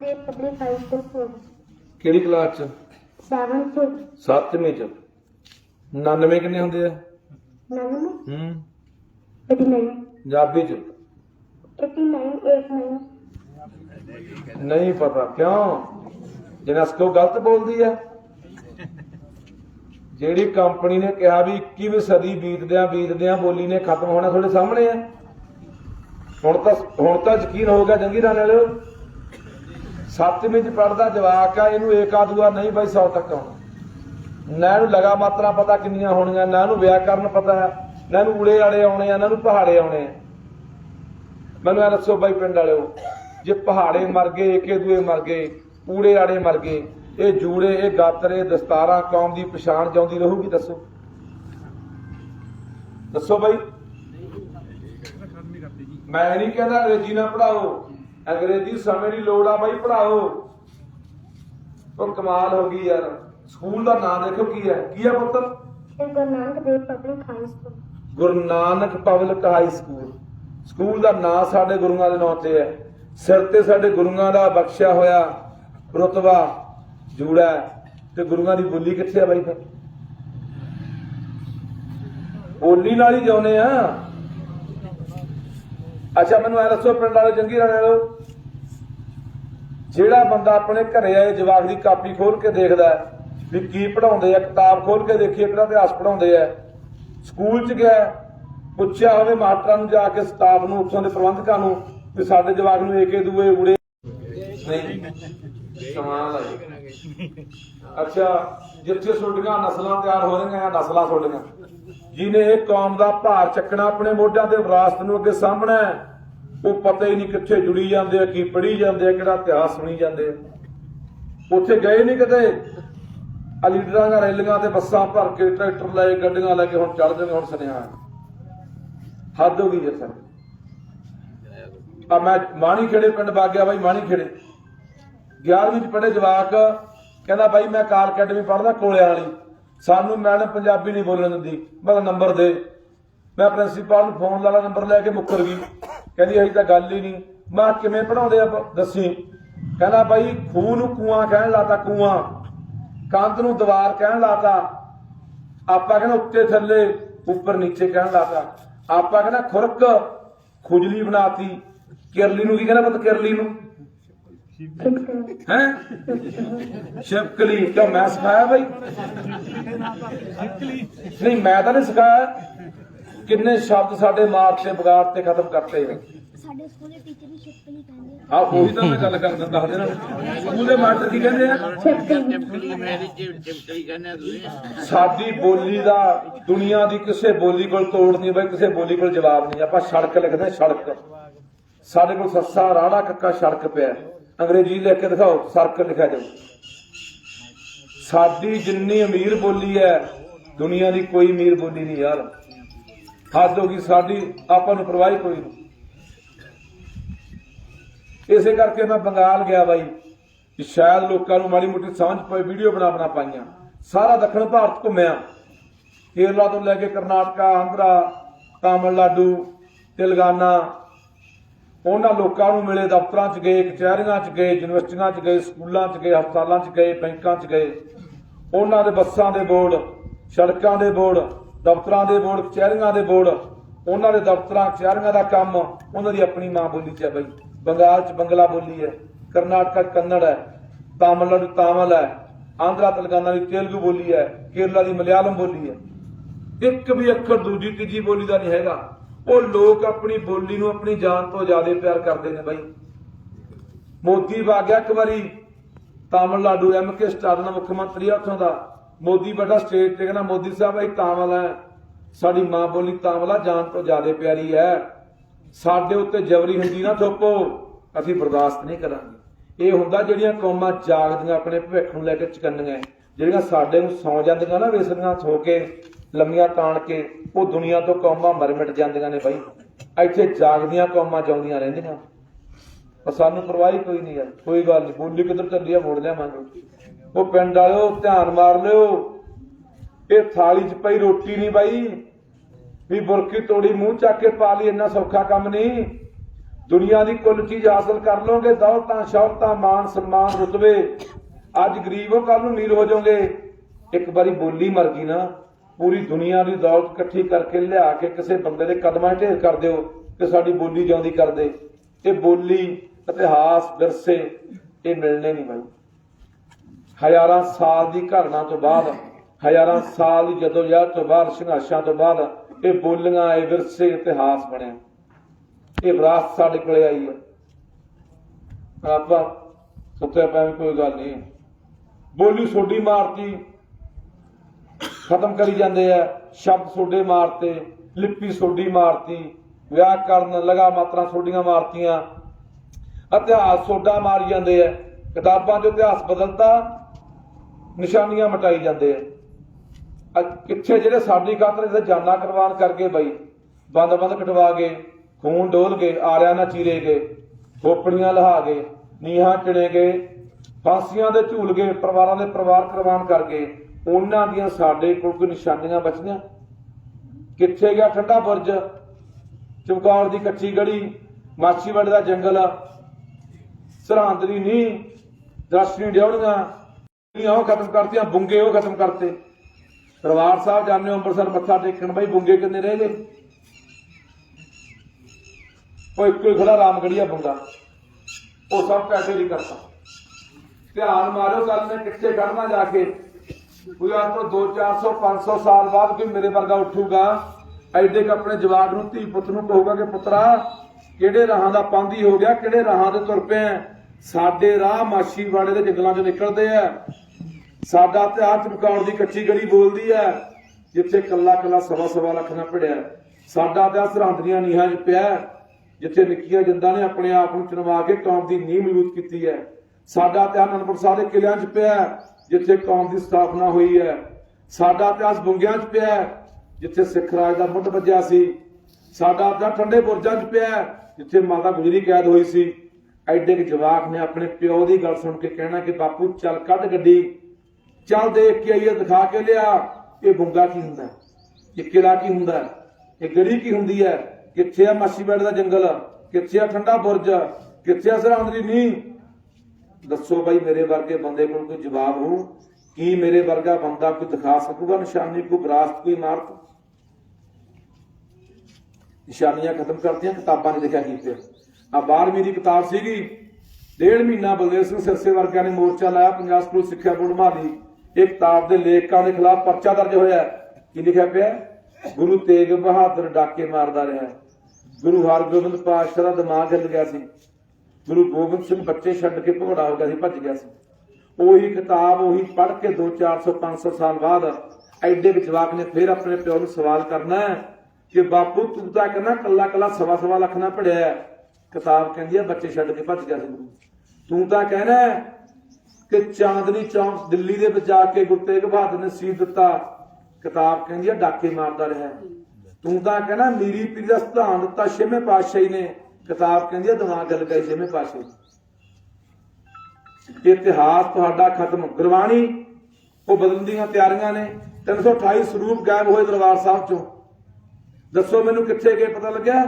ਦੇ public high school for ਕਿਹੜੀ class ਚ? 7th 7ਵੀਂ ਚ। 99 ਕਿੰਨੇ ਹੁੰਦੇ ਆ? ਨਾਨੂ ਹੂੰ। 89 ਪੰਜਾਬੀ ਚ। 89 89 ਨਹੀਂ ਪਤਾ ਕਿਉਂ? ਜਨਸਕੋ ਗਲਤ ਬੋਲਦੀ ਆ। ਜਿਹੜੀ ਕੰਪਨੀ ਨੇ ਕਿਹਾ ਵੀ 21ਵੀਂ ਸਦੀ ਬੀਤਦਿਆਂ ਬੀਤਦਿਆਂ ਬੋਲੀ ਨੇ ਖਤਮ ਹੋਣਾ ਤੁਹਾਡੇ ਸਾਹਮਣੇ ਆ। ਹੁਣ ਤਾਂ ਹੁਣ ਤਾਂ ਯਕੀਨ ਹੋ ਗਿਆ ਜੰਗੀ ਰਾਣੇ ਵਾਲਿਓ। ਸੱਤਵੀਂ ਚ ਪੜਦਾ ਜਵਾਕ ਆ ਇਹਨੂੰ ਏਕਾ ਦੂਆ ਨਹੀਂ ਬਾਈ 100 ਤੱਕ ਆਉਣਾ। ਨਾ ਇਹਨੂੰ ਲਗਾ ਮਾਤਰਾ ਪਤਾ ਕਿੰਨੀਆਂ ਹੋਣੀਆਂ ਨਾ ਇਹਨੂੰ ਵਿਆਕਰਨ ਪਤਾ ਨਾ ਇਹਨੂੰ ਊੜੇ ਵਾਲੇ ਆਉਣੇ ਆ ਨਾ ਇਹਨੂੰ ਪਹਾੜੇ ਆਉਣੇ ਆ। ਮੈਨੂੰ ਇਹ ਦੱਸੋ ਬਾਈ ਪਿੰਡ ਵਾਲਿਓ ਜੇ ਪਹਾੜੇ ਮਰ ਗਏ ਏਕੇ ਦੂਏ ਮਰ ਗਏ ਊੜੇ ਆੜੇ ਮਰ ਗਏ ਇਹ ਜੂੜੇ ਇਹ ਗਾਤਰੇ ਦਸਤਾਰਾਂ ਕੌਮ ਦੀ ਪਛਾਣ ਜਾਉਂਦੀ ਰਹੂਗੀ ਦੱਸੋ। ਦੱਸੋ ਬਾਈ। ਮੈਂ ਨਹੀਂ ਕਹਿੰਦਾ ਅੰਗਰੇਜ਼ੀ ਨਾ ਪੜਾਓ ਅੰਗਰੇਜ਼ੀ ਸਮੇਂ ਦੀ ਲੋੜ ਆ ਬਾਈ ਪੜਾਓ ਉਹ ਕਮਾਲ ਹੋ ਗਈ ਯਾਰ। ਸਕੂਲ ਦਾ ਨਾਮ ਦੇਖੋ ਕੀ ਹੈ। ਕੀ ਹੈ ਪੁੱਤਰ Guru Nanak Dev public high school. Guru Nanak public high school. School ਦਾ ਨਾਂ ਸਾਡੇ ਗੁਰੂਆਂ ਦੇ ਨਾਂ ਤੇ ਹੈ। ਸਿਰ ਤੇ ਸਾਡੇ ਗੁਰੂਆਂ ਦਾ ਬਖਸ਼ਿਆ ਹੋਇਆ ਰਤਬਾ ਜੂੜਾ। ਤੇ ਗੁਰੂਆਂ ਦੀ ਬੋਲੀ ਕਿੱਥੇ ਆ ਬਾਈ ਫਿਰ? ਬੋਲੀ ਨਾਲ ਹੀ ਜਾਉਨੇ ਆ। ਅੱਛਾ ਮੈਨੂੰ ਐ ਦੱਸੋ ਪਿੰਡ ਵਾਲੇ ਚੰਗੀ ਰਾਣੇ ਵਾਲੋ। ਜਿਹੜਾ ਬੰਦਾ ਆਪਣੇ ਘਰੇ ਆਏ ਜਵਾਕ ਦੀ ਕਾਪੀ ਖੋਲ ਕੇ ਦੇਖਦਾ ਵੀ ਕੀ ਪੜਾਉਂਦੇ ਆ ਕਿਤਾਬ ਖੋਲ ਕੇ ਦੇਖੀਏ ਕਿਹੜਾ ਇਤਿਹਾਸ ਪੜਾਉਂਦੇ ਆ। ਸਕੂਲ ਚ ਗਿਆ ਪੁੱਛਿਆ ਹੋਵੇ ਮਾਸਟਰਾਂ ਨੂੰ ਜਾ ਕੇ ਸਟਾਫ ਨੂੰ ਉੱਥੋਂ ਦੇ ਪ੍ਰਬੰਧਕਾਂ ਨੂੰ ਵੀ ਸਾਡੇ ਜਵਾਕ ਨੂੰ ਏਕੇ ਦੂਏ ਉੜੇ ਨਹੀਂ। ਕਮਾਲ ਹੈ ਅੱਛਾ ਜਿੱਥੇ ਛੋਟੀਆਂ ਨਸਲਾਂ ਤਿਆਰ ਹੋ ਰਹੀਆਂ ਆ ਨਸਲਾਂ ਛੋਟੀਆਂ ਜਿਹਨੇ ਇਹ ਕੌਮ ਦਾ ਭਾਰ ਚੱਕਣਾ ਆਪਣੇ ਮੋਢਿਆਂ ਤੇ ਵਿਰਾਸਤ ਨੂੰ ਅੱਗੇ ਸਾਹਮਣਾ ਹੈ, ਉਹ ਪਤਾ ਹੀ ਨਹੀਂ ਕਿੱਥੇ ਜੁੜੀ ਜਾਂਦੇ ਆ, ਕੀ ਪੜੀ ਜਾਂਦੇ ਆ, ਕਿਹੜਾ ਇਤਿਹਾਸ ਸੁਣੀ ਜਾਂਦੇ ਆ। ਉੱਥੇ ਗਏ ਨਹੀਂ ਕਦੇ। ਆ ਲੀਡਰਾਂ ਦਾ ਰੈਲੀਆਂ ਤੇ ਬੱਸਾਂ ਭਰ ਕੇ ਟਰੈਕਟਰ ਲੈ ਕੇ ਗੱਡੀਆਂ ਲੈ ਕੇ ਹੁਣ ਚੱਲ ਜਾਂਦੇ, ਹੁਣ ਸੁਨੇਹਾ ਹੱਦ ਹੋ ਗਈ ਜੇ ਸਰ ਆ ਮੈਂ ਮਾਣੀ ਖੇੜੇ ਪਿੰਡ ਬਾਗਿਆ ਬਾਈ ਮਾਣੀ ਖੇੜੇ 11ਵੀਂ ਚ ਪੜ੍ਹੇ ਜਵਾਕ। ਕਹਿੰਦਾ ਬਾਈ, ਮੈਂ ਕਾਰ ਅਕੈਡਮੀ ਪੜ੍ਹਦਾ ਕੋਲਿਆਂ ਵਾਲੀ। ਸਾਨੂੰ ਮੈਡਮ ਪੰਜਾਬੀ ਨਹੀਂ ਬੋਲਣ ਦਿੰਦੀ। ਮੈਂ ਨੰਬਰ ਦੇ। ਮੈਂ ਪ੍ਰਿੰਸੀਪਲ ਨੂੰ ਫੋਨ ਲਾ ਲਾ, ਨੰਬਰ ਲੈ ਕੇ ਮੁੱਕਰ ਗਈ। ਕਹਿੰਦੀ ਅਜੇ ਤਾਂ ਗੱਲ ਹੀ ਨਹੀਂ। ਮੈਂ ਕਿਵੇਂ ਪੜਾਉਂਦੇ ਆ ਦੱਸੀ। ਕਹਿੰਦਾ ਬਾਈ ਖੂਹ ਨੂੰ ਕੂਆਂ ਕਹਿਣ ਲਾਤਾ ਕੂਆਂ। ਕੰਧ ਨੂੰ ਦੀਵਾਰ ਕਹਿਣ ਲਾਤਾ। ਆਪਾਂ ਕਹਿੰਦਾ ਉੱਤੇ ਥੱਲੇ ਉੱਪਰ ਨੀਚੇ ਕਹਿਣ ਲਾਤਾ। ਆਪਾਂ ਕਹਿੰਦਾ ਖੁਰਕ ਖੁਜਲੀ ਬਣਾਤੀ। ਕਿਰਲੀ ਨੂੰ ਕੀ ਕਹਿੰਦਾ ਪਤਾ ਕਿਰਲੀ ਨੂੰ? ਹੈ? ਸ਼ਿਵਕਲੀ। ਕਿਉਂ ਮੈਂ ਸਿਖਾਇਆ ਬਈ? ਨਹੀਂ ਮੈਂ ਤਾਂ ਨਹੀਂ ਸਿਖਾਇਆ। ਕਿੰਨੇ ਸ਼ਬਦ ਸਾਡੇ ਮਾਰਕ ਤੇ ਵਿਗਾੜ ਤੇ ਖਤਮ ਕਰਤੇ ਆ? ਸਾਡੇ ਸਕੂਲ ਦੇ ਟੀਚਰ ਵੀ ਛਿਪਕਲੀ ਕਹਿੰਦੇ ਆ ਆਹ ਉਹੀ ਤਾਂ ਮੈਂ ਗੱਲ ਕਰਦਾ ਦੱਸ ਦੇਣਾ। ਸਕੂਲ ਦੇ ਮਾਸਟਰ ਕੀ ਕਹਿੰਦੇ ਆ? ਚਿਪਕਲੀ ਮੇਰੀ ਚਿਪ ਚਿਪਕਲੀ ਕਹਿੰਦੇ ਆ ਤੁਸੀਂ ਸਾਡੀ ਬੋਲੀ ਦਾ ਦੁਨੀਆ ਦੀ ਕਿਸੇ ਬੋਲੀ ਕੋਲ ਤੋੜ ਨਹੀਂ ਬਈ ਕਿਸੇ ਬੋਲੀ ਕੋਲ ਜਵਾਬ ਨਹੀਂ। ਆਪਾਂ ਸੜਕ ਲਿਖਦੇ ਸੜਕ। ਸਾਡੇ ਕੋਲ ਸੱਸਾ ਰਾੜਾ ਕੱਕਾ ਸੜਕ ਪਿਆ। ਅੰਗਰੇਜ਼ੀ ਲਿਖ ਕੇ ਦਿਖਾਓ ਸੜਕ ਲਿਖਿਆ ਜਾਓ ਸਾਡੀ ਜਿੰਨੀ ਅਮੀਰ ਬੋਲੀ ਹੈ ਦੁਨੀਆ ਦੀ ਕੋਈ ਅਮੀਰ ਬੋਲੀ ਨਹੀਂ ਯਾਰ। ਹੱਦ ਹੋ ਗਈ ਸਾਡੀ, ਆਪਾਂ ਨੂੰ ਪਰਵਾਹ ਹੀ ਕੋਈ ਨਹੀਂ। ਇਸੇ ਕਰਕੇ ਮੈਂ ਬੰਗਾਲ ਗਿਆ ਬਾਈ ਸ਼ਾਇਦ ਲੋਕਾਂ ਨੂੰ ਮਾੜੀ ਮੋਟੀ ਸਮਝ ਪਈ, ਵੀਡੀਓ ਬਣਾ ਬਣਾ ਪਾਈਆਂ। ਸਾਰਾ ਦੱਖਣ ਭਾਰਤ ਘੁੰਮਿਆ। ਕੇਰਲਾ ਤੋਂ ਲੈ ਕੇ ਕਰਨਾਟਕਾ, ਆਂਧਰਾ, ਤਾਮਿਲਨਾਡੂ, ਤੇਲੰਗਾਨਾ। ਉਹਨਾਂ ਲੋਕਾਂ ਨੂੰ ਮਿਲੇ, ਦਫ਼ਤਰਾਂ 'ਚ ਗਏ, ਕਚਹਿਰੀਆਂ 'ਚ ਗਏ, ਯੂਨੀਵਰਸਿਟੀਆਂ 'ਚ ਗਏ, ਸਕੂਲਾਂ 'ਚ ਗਏ, ਹਸਪਤਾਲਾਂ 'ਚ ਗਏ, ਬੈਂਕਾਂ 'ਚ ਗਏ। ਉਹਨਾਂ ਦੇ ਬੱਸਾਂ ਦੇ ਬੋਰਡ, ਸੜਕਾਂ ਦੇ ਬੋਰਡ ਦਫ਼ਤਰਾਂ ਦੇ ਬੋਰਡ, ਕਚਹਿਰੀਆਂ ਦੇ ਬੋਰਡ, ਉਹਨਾਂ ਦੇ ਦਫ਼ਤਰਾਂ, ਕਚਹਿਰੀਆਂ ਦਾ ਕੰਮ, ਉਹਨਾਂ ਦੀ ਆਪਣੀ ਮਾਂ ਬੋਲੀ 'ਚ ਹੈ ਬਈ। ਬੰਗਾਲ 'ਚ ਬੰਗਲਾ ਬੋਲੀ ਹੈ, ਕਰਨਾਟਕਾ ਕੰਨੜ ਹੈ, ਤਾਮਿਲਨਾਡੂ ਤਾਮਿਲ ਹੈ, ਆਂਧਰਾ, ਤੇਲੰਗਾਨਾ ਦੀ ਤੇਲਗੂ ਬੋਲੀ ਹੈ, ਕੇਰਲਾ ਦੀ ਮਲਿਆਲਮ ਬੋਲੀ ਹੈ। ਇੱਕ ਵੀ ਅੱਖਰ ਦੂਜੀ, ਤੀਜੀ ਬੋਲੀ ਦਾ ਨਹੀਂ ਹੈਗਾ। ਉਹ ਲੋਕ ਆਪਣੀ ਬੋਲੀ ਨੂੰ ਆਪਣੀ ਜਾਨ ਤੋਂ ਜ਼ਿਆਦਾ ਪਿਆਰ ਕਰਦੇ ਨੇ ਬਾਈ। ਮੋਦੀ ਵਾਗਿਆ ਇੱਕ ਵਾਰੀ, ਤਾਮਿਲਨਾਡੂ ਐਮ ਕੇ ਸਟਾਲਿਨ ਦਾ ਮੁੱਖ ਮੰਤਰੀ ਆ ਉੱਥੋਂ ਦਾ। ਮੋਦੀ ਬੜਾ ਸਟੇਟ ਤੇ ਕਹਿੰਦਾ, ਮੋਦੀ ਸਾਹਿਬ ਅਸੀਂ ਤਾਮਿਲ ਹੈ। ਸਾਡੀ ਮਾਂ ਬੋਲੀ ਤਾਮਿਲ ਜਾਨ ਤੋਂ ਜ਼ਿਆਦਾ ਪਿਆਰੀ ਹੈ। ਸਾਡੇ ਉੱਤੇ ਜਬਰੀ ਹੁੰਦੀ ਨਾ ਥੋਪੋ ਅਸੀਂ ਬਰਦਾਸ਼ਤ ਨਹੀਂ ਕਰਾਂਗੇ। ਇਹ ਹੁੰਦਾ ਜਿਹੜੀਆਂ ਕੌਮਾਂ ਜਾਗਦੀਆਂ, ਆਪਣੇ ਭਵਿੱਖ ਨੂੰ ਲੈ ਕੇ ਚਕੰਨੀਆਂ ਜਿਹੜੀਆਂ ਸਾਡੇ ਨੂੰ ਸੌ ਜਾਂਦੀਆਂ ਨਾ, ਵੇਸਣੀਆਂ ਸੋ ਕੇ, ਲੰਮੀਆਂ ਤਾਣ ਕੇ, ਉਹ ਦੁਨੀਆ ਤੋਂ ਕੌਮਾਂ ਮਰ ਮਿਟ ਜਾਂਦੀਆਂ ਨੇ ਬਾਈ। ਇੱਥੇ ਜਾਗਦੀਆਂ ਕੌਮਾਂ ਚਾਉਂਦੀਆਂ ਰਹਿੰਦੀਆਂ। ਪਰ ਸਾਨੂੰ ਪਰਵਾਹੀ ਕੋਈ ਨਹੀਂ ਯਾਰ, ਕੋਈ ਗੱਲ ਨਹੀਂ। ਬੋਲੀ ਕਿੱਧਰ ਚੱਲੀ ਆ, ਮੋੜ ਲਿਆਵਾਂਗੇ। ਉਹ ਪਿੰਡ ਵਾਲਿਓ, ਧਿਆਨ ਮਾਰ ਲਿਓ। ਇਹ ਥਾਲੀ 'ਚ ਪਈ ਰੋਟੀ ਨਹੀਂ ਬਾਈ। ਵੀ ਬੁਰਕੀ ਤੋੜੀ ਮੂੰਹ ਚੱਕ ਕੇ ਪਾ ਲਈ, ਇੰਨਾ ਸੌਖਾ ਕੰਮ ਨਹੀਂ। ਦੁਨੀਆ ਦੀ ਕੁੱਲ ਚੀਜ਼ ਹਾਸਲ ਕਰ ਲਓਗੇ, ਦੌਲਤਾਂ, ਸ਼ੌਹਰਤਾਂ, ਮਾਣ, ਸਨਮਾਨ ਰੁਤਬੇ। ਅੱਜ ਗਰੀਬ ਹੋ ਕੱਲ ਨੂੰ ਅਮੀਰ ਹੋ ਜਾਓਗੇ। ਇੱਕ ਵਾਰੀ ਬੋਲੀ ਮਰ ਗਈ ਨਾ, ਪੂਰੀ ਦੁਨੀਆ ਦੀ ਦੌਲਤ ਇਕੱਠੀ ਕਰਕੇ ਲਿਆ ਕੇ ਕਿਸੇ ਬੰਦੇ ਦੇ ਕਦਮਾਂ 'ਚ ਢੇਰ ਕਰ ਦਿਓ ਕਿ ਸਾਡੀ ਬੋਲੀ ਜਿਉਂਦੀ ਕਰ ਦੇ। ਇਹ ਬੋਲੀ, ਇਤਿਹਾਸ, ਵਿਰਸੇ, ਇਹ ਮਿਲਣੇ ਨਹੀਂ ਬਾਈ। ਹਜ਼ਾਰਾਂ ਸਾਲ ਦੀ ਘਰਨਾ ਤੋਂ ਬਾਅਦ, ਹਜ਼ਾਰਾਂ ਸਾਲ ਦੀ ਜਦੋਜਹਿਦ ਤੋਂ ਬਾਅਦ, ਸੰਘਰਸ਼ਾਂ ਤੋਂ ਬਾਅਦ ਇਹ ਬੋਲੀਆਂ, ਇਹ ਵਿਰਸੇ ਇਤਿਹਾਸ ਬਣਿਆ। ਇਹ ਵਿਰਾਸਤ ਸਾਡੇ ਕੋਲੇ ਆਈ ਹੈ। ਆਪਾਂ ਸੁੱਤੇ ਪਏ ਕੋਈ ਗੱਲ ਨਹੀਂ ਬੋਲੀ ਸੋਡੀ ਮਾਰਤੀ, ਖਤਮ ਕਰੀ ਜਾਂਦੇ ਆ। ਸ਼ਬਦ ਸੋਡੇ ਮਾਰਤੇ, ਲਿਪੀ ਸੋਡੀ ਮਾਰਤੀ ਵਿਆਕਰਨ ਲਗਾ ਮਾਤਰਾ ਸੋਡੀਆਂ ਮਾਰਤੀਆਂ। ਇਤਿਹਾਸ ਸੋਡਾ ਮਾਰੀ ਜਾਂਦੇ ਆ। ਕਿਤਾਬਾਂ 'ਚ ਇਤਿਹਾਸ ਬਦਲਦਾ ਨਿਸ਼ਾਨੀਆਂ ਮਟਾਈ ਜਾਂਦੇ ਆ। ਅੱਜ ਕਿੱਥੇ ਜਿਹੜੇ ਸਾਡੀ ਖਾਤਰ ਇਹਦੇ ਜਾਨਾਂ ਕੁਰਬਾਨ ਕਰ ਬਈ? ਬੰਦ ਬੰਦ ਕਟਵਾ ਗਏ, ਖੂਨ ਡੋਲ ਗਏ, ਆਰਿਆਂ ਨਾਲ ਚੀਰੇ ਗਏ, ਖੋਪੜੀਆਂ ਲਹਾ ਗਏ, ਨੀਹਾਂ ਚਿਣੇ ਗਏ, ਫਾਂਸੀਆਂ ਦੇ ਝੂਲ ਗਏ, ਪਰਿਵਾਰਾਂ ਦੇ ਪਰਿਵਾਰ ਕੁਰਬਾਨ ਕਰ ਗਏ। ਉਹਨਾਂ ਦੀਆਂ ਸਾਡੇ ਕੋਲ ਕੋਈ ਨਿਸ਼ਾਨੀਆਂ ਬਚੀਆਂ ਕਿੱਥੇ ਗਿਆ ਠੰਡਾ ਬੁਰਜ? ਚਮਕੌਰ ਦੀ ਕੱਚੀ ਗੜੀ, ਮਾਛੀਵਾੜੇ ਦਾ ਜੰਗਲ, ਸਰਹੰਦ ਦੀ ਨੀਂਹ ਦਰਸ਼ਨੀ ਡਿਉੜੀਆਂ ਜਿਹੜੀਆਂ ਉਹ ਖਤਮ ਕਰਤੀਆਂ, ਬੁੰਗੇ ਉਹ ਖਤਮ ਕਰਤੇ। ਦਰਬਾਰ ਸਾਹਿਬ ਜਾਂਦੇ ਹੋ, ਅੰਮ੍ਰਿਤਸਰ ਮੱਥਾ ਟੇਕਣ, ਬਈ ਬੁੰਗੇ ਕਿੰਨੇ ਰਹਿ ਗਏ? ਉਹ ਇੱਕੋ ਹੀ ਖੜਾ, ਰਾਮਗੜੀਆ ਬੁੰਗਾ। ਉਹ ਸਭ ਪੈਸੇ ਨਹੀਂ ਕਰਤਾ ਧਿਆਨ ਮਾਰੋ ਕੱਲ ਨੇ, ਕਿੱਥੇ ਕੱਢਣਾ ਜਾ ਕੇ? ਕੋਈ ਅੱਜ 2 400 500 ਸਾਲ ਬਾਅਦ ਕੋਈ ਮੇਰੇ ਵਰਗਾ ਉੱਠੂਗਾ। ਐਡੇ ਕ ਆਪਣੇ ਜਵਾਕ ਨੂੰ, ਧੀ ਪੁੱਤ ਨੂੰ ਕਹੂਗਾ ਕਿ ਪੁੱਤਰਾ, ਕਿਹੜੇ ਰਾਹਾਂ ਦਾ ਪਾਂਦੀ ਹੋ ਗਿਆ, ਕਿਹੜੇ ਰਾਹਾਂ ਦੇ ਤੁਰ ਪਿਆ ਸਾਡੇ ਰਾਹ ਮਾਛੀਵਾੜੇ ਦੇ ਜੰਗਲਾਂ ਚ ਨਿਕਲਦੇ ਆ। ਸਾਡਾ ਇਤਿਹਾਸ ਚਮਕਾਉਣ ਦੀ ਕੱਚੀ ਗੜੀ ਬੋਲਦੀ ਹੈ ਜਿੱਥੇ ਕੱਲਾ ਕੱਲਾ ਸਵਾ ਸਵਾ ਲੱਖ ਨਾ ਭਿੜਿਆ। ਸਾਡਾ ਇਤਿਹਾਸ ਸਰਹੰਦ ਦੀਆਂ ਨੀਹਾਂ 'ਚ ਪਿਆ ਜਿੱਥੇ ਨਿੱਕੀਆਂ ਜਿੰਦਾਂ ਨੇ ਆਪਣੇ ਆਪ ਨੂੰ ਚੁਣਵਾ ਕੇ ਕੌਮ ਦੀ ਨੀਂਹ ਮਜ਼ਬੂਤ ਕੀਤੀ ਹੈ ਸਾਡਾ ਇਤਿਹਾਸ ਅਨੰਦਪੁਰ ਸਾਹਿਬ ਦੇ ਕਿਲਿਆਂ 'ਚ ਪਿਆ ਜਿੱਥੇ ਕੌਮ ਦੀ ਸਥਾਪਨਾ ਹੋਈ ਹੈ ਸਾਡਾ ਇਤਿਹਾਸ ਬੁੰਗਿਆਂ 'ਚ ਪਿਆ ਹੈ, ਜਿੱਥੇ ਸਿੱਖ ਰਾਜ ਦਾ ਮੁੱਢ ਵੱਜਿਆ ਸੀ। ਸਾਡਾ ਇਤਿਹਾਸ ਠੰਡੇ ਬੁਰਜਾਂ 'ਚ ਪਿਆ ਹੈ, ਜਿੱਥੇ ਮਾਤਾ ਗੁਜਰੀ ਕੈਦ ਹੋਈ ਸੀ। ਐਡੇ ਕੁ ਜਵਾਕ ਨੇ ਆਪਣੇ ਪਿਓ ਦੀ ਗੱਲ ਸੁਣ ਕੇ ਕਹਿਣਾ ਕਿ ਬਾਪੂ ਚੱਲ ਕੱਢ ਗੱਡੀ। ਚੱਲ ਦੇਖ ਕੇ ਆਈਏ, ਦਿਖਾ ਕੇ ਲਿਆ, ਇਹ ਬੁੰਗਾ ਕੀ ਹੁੰਦਾ ਇਹ ਕਿਲਾ ਕੀ ਹੁੰਦਾ ਇਹ ਗੜੀ ਕੀ ਹੁੰਦੀ ਹੈ? ਕਿੱਥੇ ਆ ਮਾਛੀਵਾੜੇ ਦਾ ਜੰਗਲ? ਕਿੱਥੇ ਆ ਠੰਡਾ ਬੁਰਜ? ਕਿੱਥੇ ਆ ਸਰਹੰਦ ਦੀ ਨੀਂਹ? ਦੱਸੋ ਬਾਈ, ਮੇਰੇ ਵਰਗੇ ਬੰਦੇ ਕੋਲ ਕੋਈ ਜਵਾਬ ਹੋ ਕੀ ਮੇਰੇ ਵਰਗਾ ਬੰਦਾ ਕੋਈ ਦਿਖਾ ਸਕੂਗਾ? ਨਿਸ਼ਾਨੀ ਕੋਈ ਵਿਰਾਸਤ ਕੋਈ ਇਮਾਰਤ? ਨਿਸ਼ਾਨੀਆਂ ਖਤਮ ਕਰਤੀਆਂ, ਕਿਤਾਬਾਂ ਨੇ ਲਿਖਿਆ ਕੀਤੇ। ਆ 12ਵੀਂ ਦੀ ਕਿਤਾਬ ਸੀਗੀ। ਡੇਢ ਮਹੀਨਾ ਬਲਦੇਵ ਸਿੰਘ ਸਿਰਸੇ ਵਰਗਿਆਂ ਨੇ ਮੋਰਚਾ ਲਾਇਆ, ਪੰਜਾਬ ਸਕੂਲ ਸਿੱਖਿਆ ਬੋਰਡ ਮਾਲੀ ਇਹ ਕਿਤਾਬ ਦੇ ਲੇਖਕਾਂ ਦੇ ਖਿਲਾਫ ਪਰਚਾ ਦਰਜ ਹੋਇਆ ਕੀ ਲਿਖਿਆ ਪਿਆ? ਗੁਰੂ ਤੇਗ ਬਹਾਦਰ ਡਾਕੇ ਮਾਰਦਾ ਰਿਹਾ ਗੁਰੂ ਹਰਗੋਬਿੰਦ ਪਾਤਸ਼ਾਹ ਦਾ ਦਿਮਾਗ ਹਿੱਲ ਗਿਆ ਸੀ। ਗੁਰੂ ਗੋਬਿੰਦ ਸਿੰਘ ਬੱਚੇ ਛੱਡ ਕੇ ਭੋੜਾ ਹੋ ਗਿਆ ਸੀ, ਭੱਜ ਗਿਆ ਸੀ। ਉਹੀ ਕਿਤਾਬ ਉਹੀ ਪੜ੍ਹ ਕੇ 2 400 500 ਸਾਲ ਬਾਅਦ ਐਡੇ ਵਿਚਵਾਕ ਨੇ ਫਿਰ ਆਪਣੇ ਪਿਓ ਨੂੰ ਸਵਾਲ ਕਰਨਾ ਕਿ ਬਾਪੂ ਤੂੰ ਤਾਂ ਕਹਿੰਦਾ ਕੱਲਾ ਕੱਲਾ ਸਵਾ ਸਵਾ ਲੱਖ ਨਾ ਪੜਿਆ ਕਿਤਾਬ ਕਹਿੰਦੀ ਹੈ, ਬੱਚੇ ਛੱਡ ਕੇ ਭੱਜ ਗਿਆ ਸੀ ਗੁਰੂ। ਤੂੰ ਤਾਂ ਕਹਿਣਾ ਕਿ ਚਾਂਦਨੀ ਚੌਂਕ ਦਿੱਲੀ ਦੇ ਵਿੱਚ ਜਾ ਕੇ ਗੁਰੂ ਤੇਗ ਬਹਾਦਰ ਨੇ ਸੀਸ ਦਿੱਤਾ। ਕਿਤਾਬ ਕਹਿੰਦੀ ਆ, ਡਾਕੇ ਮਾਰਦਾ ਰਿਹਾ। ਤੂੰ ਤਾਂ ਕਹਿੰਦਾ ਮੀਰੀ ਪੀਰੀ ਦਾ ਸਿਧਾਂਤ ਦਿੱਤਾ, ਛੇਵੇਂ ਪਾਤਸ਼ਾਹੀ ਨੇ। ਕਿਤਾਬ ਕਹਿੰਦੀ ਹੈ ਦਿਮਾਗ ਗੱਲ ਗਈ ਛੇਵੇਂ ਪਾਤਸ਼ਾਹੀ। ਇਤਿਹਾਸ ਤੁਹਾਡਾ ਖਤਮ। ਗੁਰਬਾਣੀ, ਉਹ ਬਦਲਣ ਦੀਆਂ ਤਿਆਰੀਆਂ ਨੇ। 328 ਸਰੂਪ ਗਾਇਬ ਹੋਏ ਦਰਬਾਰ ਸਾਹਿਬ ਚੋਂ। ਦੱਸੋ ਮੈਨੂੰ ਕਿੱਥੇ ਗਏ ਪਤਾ ਲੱਗਿਆ?